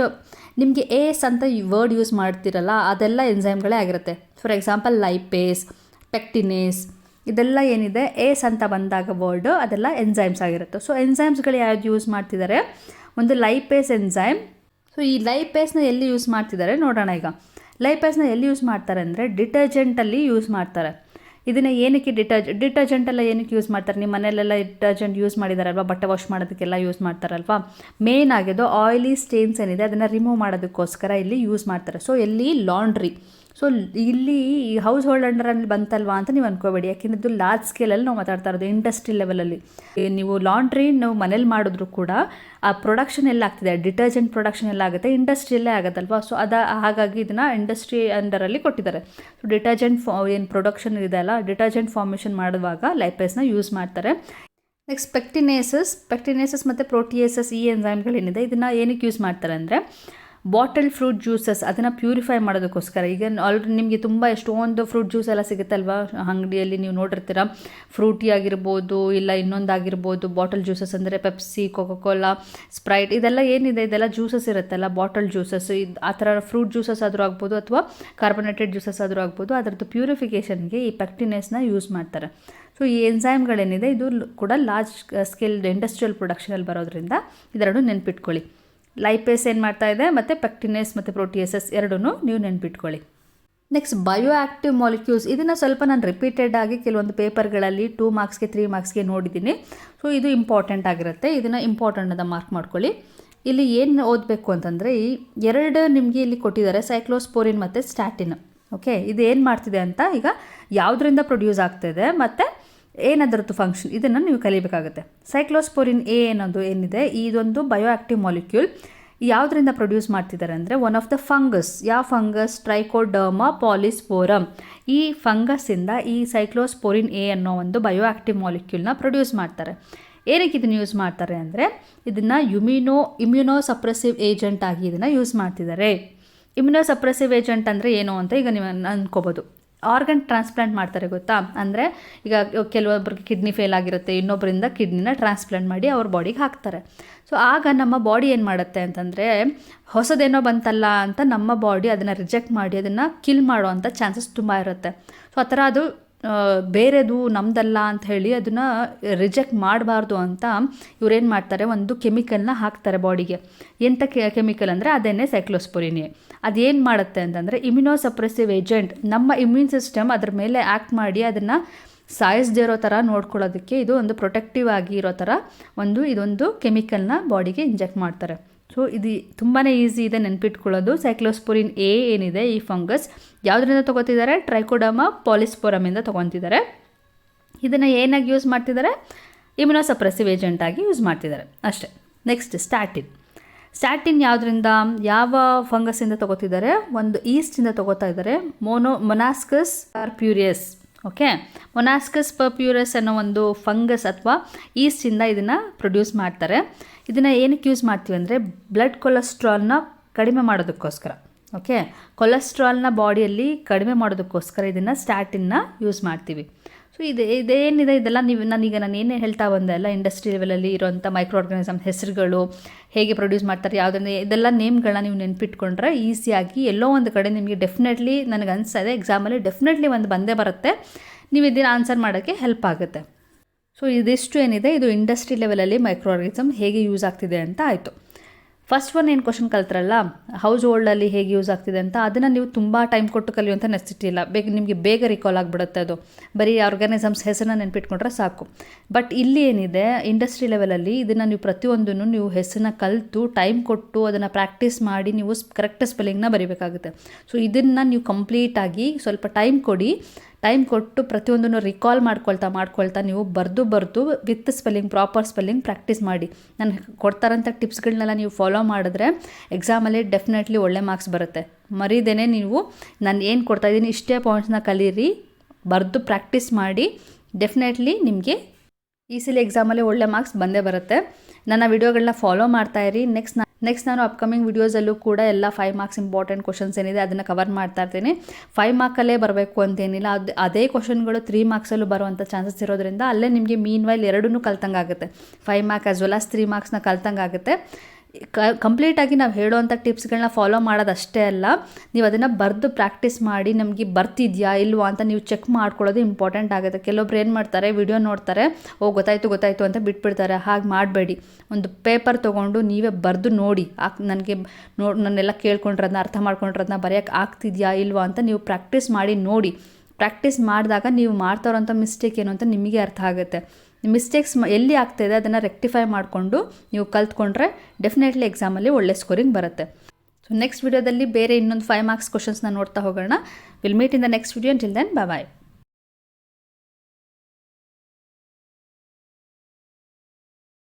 ನಿಮಗೆ ಏಸ್ ಅಂತ ವರ್ಡ್ ಯೂಸ್ ಮಾಡ್ತಿರಲ್ಲ, ಅದೆಲ್ಲ ಎನ್ಸೈಮ್ಗಳೇ ಆಗಿರುತ್ತೆ. ಫಾರ್ ಎಕ್ಸಾಂಪಲ್ ಲೈಪೇಸ್ ಪೆಕ್ಟಿನೇಸ್ ಇದೆಲ್ಲ ಏನಿದೆ? ಏಸ್ ಅಂತ ಬಂದಾಗ ವರ್ಡ್ ಅದೆಲ್ಲ ಎನ್ಸೈಮ್ಸ್ ಆಗಿರುತ್ತೆ. ಸೊ ಎನ್ಸೈಮ್ಸ್ಗಳು ಯಾವ್ದು ಯೂಸ್ ಮಾಡ್ತಿದ್ದಾರೆ? ಒಂದು ಲೈಪೇಸ್ ಎನ್ಸೈಮ್ ಸೊ ಈ ಲೈಪೇಸ್ನ ಎಲ್ಲಿ ಯೂಸ್ ಮಾಡ್ತಿದ್ದಾರೆ? ನೋಡೋಣ ಈಗ. ಲೈಪೇಸ್ನ ಎಲ್ಲಿ ಯೂಸ್ ಮಾಡ್ತಾರೆ ಅಂದರೆ ಡಿಟರ್ಜೆಂಟಲ್ಲಿ ಯೂಸ್ ಮಾಡ್ತಾರೆ. ಇದನ್ನು ಏನಕ್ಕೆ ಡಿಟರ್ಜ್ ಡಿಟರ್ಜೆಂಟೆಲ್ಲ ಏನಕ್ಕೆ ಯೂಸ್ ಮಾಡ್ತಾರೆ? ನಿಮ್ಮ ಮನೆಯಲ್ಲೆಲ್ಲ ಡಿಟರ್ಜೆಂಟ್ ಯೂಸ್ ಮಾಡಿದಾರಲ್ವಾ? ಬಟ್ಟೆ ವಾಶ್ ಮಾಡೋದಕ್ಕೆಲ್ಲ ಯೂಸ್ ಮಾಡ್ತಾರಲ್ವಾ? ಮೇನ್ ಆಗಿದ್ದು ಆಯಿಲಿ ಸ್ಟೇನ್ಸ್ ಏನಿದೆ, ಅದನ್ನು ರಿಮೂವ್ ಮಾಡೋದಕ್ಕೋಸ್ಕರ ಇಲ್ಲಿ ಯೂಸ್ ಮಾಡ್ತಾರೆ. ಸೊ ಎಲ್ಲಿ ಲಾಂಡ್ರಿ ಸೊ ಇಲ್ಲಿ ಈ ಹೌಸ್ ಹೋಲ್ಡ್ ಅಂಡರಲ್ಲಿ ಬಂತಲ್ವಾ ಅಂತ ನೀವು ಅನ್ಕೋಬೇಡಿ. ಯಾಕೆಂದ್ರೆ ಇದು ಲಾರ್ಜ್ ಸ್ಕೇಲಲ್ಲಿ ನಾವು ಮಾತಾಡ್ತಾ ಇರೋದು ಇಂಡಸ್ಟ್ರಿ ಲೆವೆಲಲ್ಲಿ ನೀವು ಲಾಂಡ್ರಿ ನಾವು ಮನೇಲಿ ಮಾಡಿದ್ರು ಕೂಡ ಆ ಪ್ರೊಡಕ್ಷನ್ ಎಲ್ಲ ಆಗ್ತಿದೆ. ಡಿಟರ್ಜೆಂಟ್ ಪ್ರೊಡಕ್ಷನ್ ಎಲ್ಲ ಆಗುತ್ತೆ. ಇಂಡಸ್ಟ್ರಿಯಲ್ಲೇ ಆಗುತ್ತಲ್ವಾ? ಸೊ ಅದ, ಹಾಗಾಗಿ ಇದನ್ನು ಇಂಡಸ್ಟ್ರಿ ಅಂಡರಲ್ಲಿ ಕೊಟ್ಟಿದ್ದಾರೆ. ಸೊ ಡಿಟರ್ಜೆಂಟ್ ಫಾ ಏನು ಪ್ರೊಡಕ್ಷನ್ ಇದೆ ಅಲ್ಲ ಡಿಟರ್ಜೆಂಟ್ ಫಾರ್ಮೇಷನ್ ಮಾಡುವಾಗ ಲೈಪೇಸ್ನ ಯೂಸ್ ಮಾಡ್ತಾರೆ. ನೆಕ್ಸ್ಟ್ ಪೆಕ್ಟಿನೇಸಸ್ ಪೆಕ್ಟಿನೇಸಸ್ ಮತ್ತು ಪ್ರೋಟಿಯೇಸಸ್ ಈ ಎನ್ಸೈಮ್ಗಳೇನಿದೆ ಇದನ್ನು ಏನಕ್ಕೆ ಯೂಸ್ ಮಾಡ್ತಾರೆ ಅಂದರೆ ಬಾಟಲ್ ಫ್ರೂಟ್ ಜ್ಯೂಸಸ್ ಅದನ್ನು ಪ್ಯೂರಿಫೈ ಮಾಡೋದಕ್ಕೋಸ್ಕರ. ಈಗ ಆಲ್ರೆಡಿ ನಿಮಗೆ ತುಂಬ ಎಷ್ಟೊಂದು ಫ್ರೂಟ್ ಜ್ಯೂಸ್ ಎಲ್ಲ ಸಿಗುತ್ತಲ್ವಾ? ಅಂಗಡಿಯಲ್ಲಿ ನೀವು ನೋಡಿರ್ತೀರ. ಫ್ರೂಟಿ ಆಗಿರ್ಬೋದು, ಇಲ್ಲ ಇನ್ನೊಂದಾಗಿರ್ಬೋದು ಬಾಟಲ್ ಜ್ಯೂಸಸ್ ಅಂದರೆ ಪೆಪ್ಸಿ, ಕೋಕೋಕೋಲಾ, ಸ್ಪ್ರೈಟ್ ಇದೆಲ್ಲ ಏನಿದೆ? ಇದೆಲ್ಲ ಜ್ಯೂಸಸ್ ಇರುತ್ತಲ್ಲ, ಬಾಟಲ್ ಜ್ಯೂಸಸ್. ಇದು ಆ ಥರ ಫ್ರೂಟ್ ಜ್ಯೂಸಸ್ ಆದರೂ ಆಗ್ಬೋದು ಅಥವಾ ಕಾರ್ಬೊನೇಟೆಡ್ ಜ್ಯೂಸಸ್ ಆದರೂ ಆಗ್ಬೋದು, ಅದರದ್ದು ಪ್ಯೂರಿಫಿಕೇಷನ್ಗೆ ಈ ಪೆಕ್ಟಿನೇಸ್ನ ಯೂಸ್ ಮಾಡ್ತಾರೆ. ಸೊ, ಈ ಎನ್ಸೈಮ್ಗಳೇನಿದೆ ಇದು ಕೂಡ ಲಾರ್ಜ್ ಸ್ಕೇಲ್ ಇಂಡಸ್ಟ್ರಿಯಲ್ ಪ್ರೊಡಕ್ಷನಲ್ಲಿ ಬರೋದ್ರಿಂದ ಇದೆರಡು ನೆನ್ಪಿಟ್ಕೊಳ್ಳಿ. ಲೈಪೇಸ್ ಏನು ಮಾಡ್ತಾ ಇದೆ, ಮತ್ತು ಪೆಕ್ಟಿನೇಸ್ ಮತ್ತು ಪ್ರೋಟಿಯಸಸ್ ಎರಡೂ ನೀವು ನೆನ್ಪಿಟ್ಕೊಳ್ಳಿ. ನೆಕ್ಸ್ಟ್ ಬಯೋ ಆಕ್ಟಿವ್ ಮಾಲಿಕ್ಯೂಲ್ಸ್ ಇದನ್ನು ಸ್ವಲ್ಪ ನಾನು ರಿಪೀಟೆಡ್ ಆಗಿ ಕೆಲವೊಂದು ಪೇಪರ್ಗಳಲ್ಲಿ ಟೂ ಮಾರ್ಕ್ಸ್ಗೆ ತ್ರೀ ಮಾರ್ಕ್ಸ್ಗೆ ನೋಡಿದ್ದೀನಿ ಸೊ ಇದು ಇಂಪಾರ್ಟೆಂಟ್ ಆಗಿರುತ್ತೆ. ಇದನ್ನು ಇಂಪಾರ್ಟೆಂಟ್ ಅಂತ ಮಾರ್ಕ್ ಮಾಡ್ಕೊಳ್ಳಿ. ಇಲ್ಲಿ ಏನು ಓದಬೇಕು ಅಂತಂದರೆ, ಈ ಎರಡು ನಿಮಗೆ ಇಲ್ಲಿ ಕೊಟ್ಟಿದ್ದಾರೆ ಸೈಕ್ಲೋಸ್ಪೋರಿನ್ ಮತ್ತು ಸ್ಟ್ಯಾಟಿನ್ ಓಕೆ ಇದು ಏನು ಮಾಡ್ತಿದೆ ಅಂತ ಈಗ ಯಾವುದರಿಂದ ಪ್ರೊಡ್ಯೂಸ್ ಆಗ್ತಿದೆ, ಮತ್ತು ಏನದರದ್ದು ಫಂಕ್ಷನ್ ಇದನ್ನು ನೀವು ಕಲಿಬೇಕಾಗುತ್ತೆ. ಸೈಕ್ಲೋಸ್ಪೋರಿನ್ ಎ ಅನ್ನೋದು ಏನಿದೆ, ಇದೊಂದು ಬಯೋ ಆಕ್ಟಿವ್ ಮಾಲಿಕ್ಯೂಲ್ ಯಾವುದರಿಂದ ಪ್ರೊಡ್ಯೂಸ್ ಮಾಡ್ತಿದ್ದಾರೆ ಅಂದರೆ ಒನ್ ಆಫ್ ದ ಫಂಗಸ್ ಯಾವ ಫಂಗಸ್ ಟ್ರೈಕೋಡರ್ಮಾ ಪಾಲಿಸ್ಪೋರಮ್ ಈ ಫಂಗಸ್ಸಿಂದ ಈ ಸೈಕ್ಲೋಸ್ಪೋರಿನ್ ಎ ಅನ್ನೋ ಒಂದು ಬಯೋ ಆಕ್ಟಿವ್ ಮಾಲಿಕ್ಯೂಲ್ನ ಪ್ರೊಡ್ಯೂಸ್ ಮಾಡ್ತಾರೆ. ಏನಕ್ಕೆ ಇದನ್ನು ಯೂಸ್ ಮಾಡ್ತಾರೆ ಅಂದರೆ, ಇದನ್ನು ಯುಮಿನೋ ಇಮ್ಯುನೋ ಸಪ್ರೆಸಿವ್ ಏಜೆಂಟ್ ಆಗಿ ಇದನ್ನು ಯೂಸ್ ಮಾಡ್ತಿದ್ದಾರೆ. ಇಮ್ಯುನೋ ಸಪ್ರೆಸಿವ್ ಏಜೆಂಟ್ ಅಂದರೆ ಏನು ಅಂತ ಈಗ ನೀವು ಅನ್ಕೋಬೋದು. ಆರ್ಗನ್ ಟ್ರಾನ್ಸ್ಪ್ಲಾಂಟ್ ಮಾಡ್ತಾರೆ ಗೊತ್ತಾ? ಅಂದರೆ ಈಗ ಕೆಲವೊಬ್ಬರಿಗೆ ಕಿಡ್ನಿ ಫೇಲ್ ಆಗಿರುತ್ತೆ ಇನ್ನೊಬ್ಬರಿಂದ ಕಿಡ್ನಿನ ಟ್ರಾನ್ಸ್ಪ್ಲಾಂಟ್ ಮಾಡಿ ಅವ್ರ ಬಾಡಿಗೆ ಹಾಕ್ತಾರೆ. ಸೊ ಆಗ ನಮ್ಮ ಬಾಡಿ ಏನು ಮಾಡುತ್ತೆ ಅಂತಂದರೆ ಹೊಸದೇನೋ ಬಂತಲ್ಲ ಅಂತ ನಮ್ಮ ಬಾಡಿ ಅದನ್ನು ರಿಜೆಕ್ಟ್ ಮಾಡಿ, ಅದನ್ನು ಕಿಲ್ ಮಾಡೋ ಅಂಥ ಚಾನ್ಸಸ್ ತುಂಬ ಇರುತ್ತೆ. ಸೊ ಆ ಥರ ಅದು ಬೇರೆದು ನಮ್ದಲ್ಲ ಅಂತ ಹೇಳಿ ಅದನ್ನು ರಿಜೆಕ್ಟ್ ಮಾಡಬಾರ್ದು ಅಂತ ಇವ್ರೇನು ಮಾಡ್ತಾರೆ? ಒಂದು ಕೆಮಿಕಲ್ನ ಹಾಕ್ತಾರೆ ಬಾಡಿಗೆ. ಎಂಥ ಕೆಮಿಕಲ್ ಅಂದರೆ ಅದೇನೇ ಸೈಕ್ಲೋಸ್ಪೊರಿನಿ ಅದೇನು ಮಾಡುತ್ತೆ ಅಂತಂದರೆ ಇಮ್ಯುನೋ ಸಪ್ರೆಸಿವ್ ಏಜೆಂಟ್ ನಮ್ಮ ಇಮ್ಯೂನ್ ಸಿಸ್ಟಮ್ ಅದ್ರ ಮೇಲೆ ಆ್ಯಕ್ಟ್ ಮಾಡಿ ಅದನ್ನು ಸಾಯಿಸದೇ ಇರೋ ಥರ ನೋಡ್ಕೊಳ್ಳೋದಕ್ಕೆ ಇದು ಒಂದು ಪ್ರೊಟೆಕ್ಟಿವ್ ಆಗಿ ಇರೋ ಥರ ಒಂದು, ಇದೊಂದು ಕೆಮಿಕಲ್ನ ಬಾಡಿಗೆ ಇಂಜೆಕ್ಟ್ ಮಾಡ್ತಾರೆ. ಸೊ ಇದು ತುಂಬಾ ಈಸಿ ಇದೆ ನೆನಪಿಟ್ಕೊಳ್ಳೋದು. ಸೈಕ್ಲೋಸ್ಪೋರಿನ್ ಎ ಏನಿದೆ ಈ ಫಂಗಸ್ ಯಾವುದರಿಂದ ತೊಗೋತಿದ್ದಾರೆ? ಟ್ರೈಕೋಡಮ ಪಾಲಿಸ್ಪೋರಮಿಂದ ತೊಗೊತಿದ್ದಾರೆ. ಇದನ್ನು ಏನಾಗಿ ಯೂಸ್ ಮಾಡ್ತಿದ್ದಾರೆ? ಇಮ್ಯುನೋಸಪ್ರೆಸಿವ್ ಏಜೆಂಟ್ ಆಗಿ ಯೂಸ್ ಮಾಡ್ತಿದ್ದಾರೆ. ಅಷ್ಟೇ. ನೆಕ್ಸ್ಟ್ ಸ್ಟ್ಯಾಟಿನ್ ಸ್ಟ್ಯಾಟಿನ್ ಯಾವುದರಿಂದ? ಯಾವ ಫಂಗಸ್ಸಿಂದ ತೊಗೋತಿದ್ದಾರೆ? ಒಂದು ಈಸ್ಟಿಂದ ತೊಗೋತಾ ಇದ್ದಾರೆ. ಮೊನೋ ಮೊನಾಸ್ಕಸ್ ಪರ್ಪ್ಯೂರಿಯಸ್ ಓಕೆ ಮೊನಾಸ್ಕಸ್ ಪರ್ಪ್ಯೂರಸ್ ಅನ್ನೋ ಒಂದು ಫಂಗಸ್ ಅಥವಾ ಈಸ್ಟಿಂದ ಇದನ್ನು ಪ್ರೊಡ್ಯೂಸ್ ಮಾಡ್ತಾರೆ. ಇದನ್ನು ಏನಕ್ಕೆ ಯೂಸ್ ಮಾಡ್ತೀವಿ ಅಂದರೆ ಬ್ಲಡ್ ಕೊಲೆಸ್ಟ್ರಾಲ್ನ ಕಡಿಮೆ ಮಾಡೋದಕ್ಕೋಸ್ಕರ. ಓಕೆ ಕೊಲೆಸ್ಟ್ರಾಲ್ನ ಬಾಡಿಯಲ್ಲಿ ಕಡಿಮೆ ಮಾಡೋದಕ್ಕೋಸ್ಕರ ಇದನ್ನು ಸ್ಟ್ಯಾಟಿನ್ನ ಯೂಸ್ ಮಾಡ್ತೀವಿ. ಸೊ ಇದು ಇದೇನಿದೆ ಇದೆಲ್ಲ ನೀವು ನಾನೀಗ ನಾನು ಏನೇ ಹೇಳ್ತಾ ಬಂದೆ ಅಲ್ಲ ಇಂಡಸ್ಟ್ರಿ ಲೆವೆಲಲ್ಲಿ ಇರೋಂಥ ಮೈಕ್ರೋ ಆರ್ಗನಿಸಮ್ ಹೆಸರುಗಳು ಹೇಗೆ ಪ್ರೊಡ್ಯೂಸ್ ಮಾಡ್ತಾರೆ ಯಾವುದನ್ನ ಇದೆಲ್ಲ ನೇಮ್ಗಳನ್ನ ನೀವು ನೆನ್ಪಿಟ್ಕೊಂಡ್ರೆ ಈಸಿಯಾಗಿ ಎಲ್ಲೋ ಒಂದು ಕಡೆ ನಿಮಗೆ ಡೆಫಿನೆಟ್ಲಿ ನನಗೆ ಅನಿಸ್ತಾ ಇದೆ ಎಕ್ಸಾಮಲ್ಲಿ ಡೆಫಿನೆಟ್ಲಿ ಒಂದು ಬಂದೇ ಬರುತ್ತೆ. ನೀವು ಇದನ್ನು ಆನ್ಸರ್ ಮಾಡೋಕ್ಕೆ ಹೆಲ್ಪ್ ಆಗುತ್ತೆ. ಸೊ ಇದಿಷ್ಟು ಏನಿದೆ, ಇದು ಇಂಡಸ್ಟ್ರಿ ಲೆವೆಲಲ್ಲಿ ಮೈಕ್ರೋ ಆರ್ಗನಿಸಮ್ ಹೇಗೆ ಯೂಸ್ ಆಗ್ತಿದೆ ಅಂತ ಆಯಿತು. ಫಸ್ಟ್ ಒನ್ ಏನು ಕ್ವಶನ್ ಕಲ್ತ್ರಲ್ಲ ಹೌಸ್ ಹೋಲ್ಡಲ್ಲಿ ಹೇಗೆ ಯೂಸ್ ಆಗ್ತಿದೆ ಅಂತ, ಅದನ್ನು ನೀವು ತುಂಬ ಟೈಮ್ ಕೊಟ್ಟು ಕಲಿಯುವಂಥ ನೆಸಿಟಿ ಇಲ್ಲ. ಬೇಗ ನಿಮಗೆ ಬೇಗ ರಿಕಾಲ್ ಆಗಿಬಿಡುತ್ತೆ ಅದು. ಬರೀ ಆರ್ಗಾನಿಸಮ್ಸ್ ಹೆಸರನ್ನ ನೆನ್ಪಿಟ್ಕೊಂಡ್ರೆ ಸಾಕು. ಬಟ್ ಇಲ್ಲಿ ಏನಿದೆ ಇಂಡಸ್ಟ್ರಿ ಲೆವೆಲಲ್ಲಿ ಇದನ್ನು ನೀವು ಪ್ರತಿಯೊಂದನ್ನು ನೀವು ಹೆಸರನ್ನ ಕಲಿತು ಟೈಮ್ ಕೊಟ್ಟು ಅದನ್ನು ಪ್ರಾಕ್ಟೀಸ್ ಮಾಡಿ ನೀವು ಕರೆಕ್ಟ್ ಸ್ಪೆಲ್ಲಿಂಗ್ನ ಬರೀಬೇಕಾಗುತ್ತೆ. ಸೊ ಇದನ್ನು ನೀವು ಕಂಪ್ಲೀಟಾಗಿ ಸ್ವಲ್ಪ ಟೈಮ್ ಕೊಡಿ. ಟೈಮ್ ಕೊಟ್ಟು ಪ್ರತಿಯೊಂದನ್ನು ರಿಕಾಲ್ ಮಾಡ್ಕೊಳ್ತಾ ಮಾಡ್ಕೊಳ್ತಾ ನೀವು ಬರೆದು ಬರೆದು with spelling proper spelling practice ಮಾಡಿ. ನಾನು ಕೊಡ್ತಾರಂಥ ಟಿಪ್ಸ್ಗಳನ್ನೆಲ್ಲ ನೀವು ಫಾಲೋ ಮಾಡಿದ್ರೆ ಎಕ್ಸಾಮಲ್ಲಿ ಡೆಫಿನೆಟ್ಲಿ ಒಳ್ಳೆ ಮಾರ್ಕ್ಸ್ ಬರುತ್ತೆ. ಮರೀದೇನೆ ನೀವು ನಾನು ಏನು ಕೊಡ್ತಾ ಇದ್ದೀನಿ ಇಷ್ಟೇ ಪಾಯಿಂಟ್ಸ್ನ ಕಲೀರಿ, ಬರೆದು ಪ್ರಾಕ್ಟೀಸ್ ಮಾಡಿ ಡೆಫಿನೆಟ್ಲಿ ನಿಮಗೆ ಈ ಸಲ ಎಕ್ಸಾಮಲ್ಲಿ ಒಳ್ಳೆ ಮಾರ್ಕ್ಸ್ ಬಂದೇ ಬರುತ್ತೆ. ನನ್ನ ವಿಡಿಯೋಗಳನ್ನ ಫಾಲೋ ಮಾಡ್ತಾಯಿರಿ ನೆಕ್ಸ್ಟ್ ನಾ ನೆಕ್ಸ್ಟ್ ನಾನು ಅಪ್ಕಮಿಂಗ್ ವೀಡಿಯೋಸಲ್ಲೂ ಕೂಡ ಎಲ್ಲ ಫೈವ್ ಮಾರ್ಕ್ಸ್ ಇಂಪಾರ್ಟೆಂಟ್ ಕ್ವಶನ್ಸ್ ಏನಿದೆ ಅದನ್ನು ಕವರ್ ಮಾಡ್ತಾ ಇರ್ತೀನಿ. ಫೈವ್ ಮಾರ್ಕಲ್ಲೇ ಬರಬೇಕು ಅಂತೇನಿಲ್ಲ. ಅದು, ಅದೇ ಕ್ವಶನ್ಗಳು ತ್ರೀ ಮಾರ್ಕ್ಸಲ್ಲೂ ಬರುವಂಥ ಚಾನ್ಸಸ್ ಇರೋದ್ರಿಂದ ಅಲ್ಲೇ ನಿಮಗೆ ಮೀನ್ ವೈಲ್ ಎರಡನ್ನೂ ಕಲ್ತಂಗೆ ಆಗುತ್ತೆ five mark as well as three ಮಾರ್ಕ್ಸ್ನ ಕಲ್ತಂಗೆ ಆಗುತ್ತೆ ಕ ಕಂಪ್ಲೀಟಾಗಿ ನಾವು ಹೇಳುವಂಥ ಟಿಪ್ಸ್ಗಳನ್ನ ಫಾಲೋ ಮಾಡೋದಷ್ಟೇ ಅಲ್ಲ, ನೀವು ಅದನ್ನು ಬರೆದು ಪ್ರಾಕ್ಟೀಸ್ ಮಾಡಿ ನಮಗೆ ಬರ್ತಿದ್ಯಾ ಇಲ್ವಾ ಅಂತ ನೀವು ಚೆಕ್ ಮಾಡ್ಕೊಳ್ಳೋದು ಇಂಪಾರ್ಟೆಂಟ್ ಆಗುತ್ತೆ. ಕೆಲವೊಬ್ರು ಏನು ಮಾಡ್ತಾರೆ ವಿಡಿಯೋ ನೋಡ್ತಾರೆ, ಓ ಗೊತ್ತಾಯಿತು ಗೊತ್ತಾಯಿತು ಅಂತ ಬಿಟ್ಬಿಡ್ತಾರೆ. ಹಾಗೆ ಮಾಡಬೇಡಿ. ಒಂದು ಪೇಪರ್ ತೊಗೊಂಡು ನೀವೇ ಬರೆದು ನೋಡಿ. ಆಕ್, ನನಗೆ ನೋಡಿ ನನ್ನೆಲ್ಲ ಕೇಳ್ಕೊಂಡ್ರದನ್ನ ಅರ್ಥ ಮಾಡ್ಕೊಂಡ್ರದನ್ನ ಬರೆಯೋಕ್ಕೆ ಆಗ್ತಿದ್ಯಾ ಇಲ್ವಾ ಅಂತ ನೀವು ಪ್ರಾಕ್ಟೀಸ್ ಮಾಡಿ ನೋಡಿ. ಪ್ರಾಕ್ಟೀಸ್ ಮಾಡಿದಾಗ ನೀವು ಮಾಡ್ತಾರೋ ಇರೋಂಥ ಮಿಸ್ಟೇಕ್ ಏನು ಅಂತ ನಿಮಗೆ ಅರ್ಥ ಆಗುತ್ತೆ. ಮಿಸ್ಟೇಕ್ಸ್ ಎಲ್ಲಿ ಆಗ್ತಾಯಿದೆ ಅದನ್ನು ರೆಕ್ಟಿಫೈ ಮಾಡಿಕೊಂಡು ನೀವು ಕಲ್ತ್ಕೊಂಡ್ರೆ ಡೆಫಿನೆಟ್ಲಿ ಎಕ್ಸಾಮಲ್ಲಿ ಒಳ್ಳೆ ಸ್ಕೋರಿಂಗ್ ಬರುತ್ತೆ. ಸೊ ನೆಕ್ಸ್ಟ್ ವಿಡಿಯೋದಲ್ಲಿ ಬೇರೆ ಇನ್ನೊಂದು ಫೈವ್ ಮಾರ್ಕ್ಸ್ ಕ್ವಶನ್ಸ್ನ ನೋಡ್ತಾ ಹೋಗೋಣ. Will meet in the next video till then bye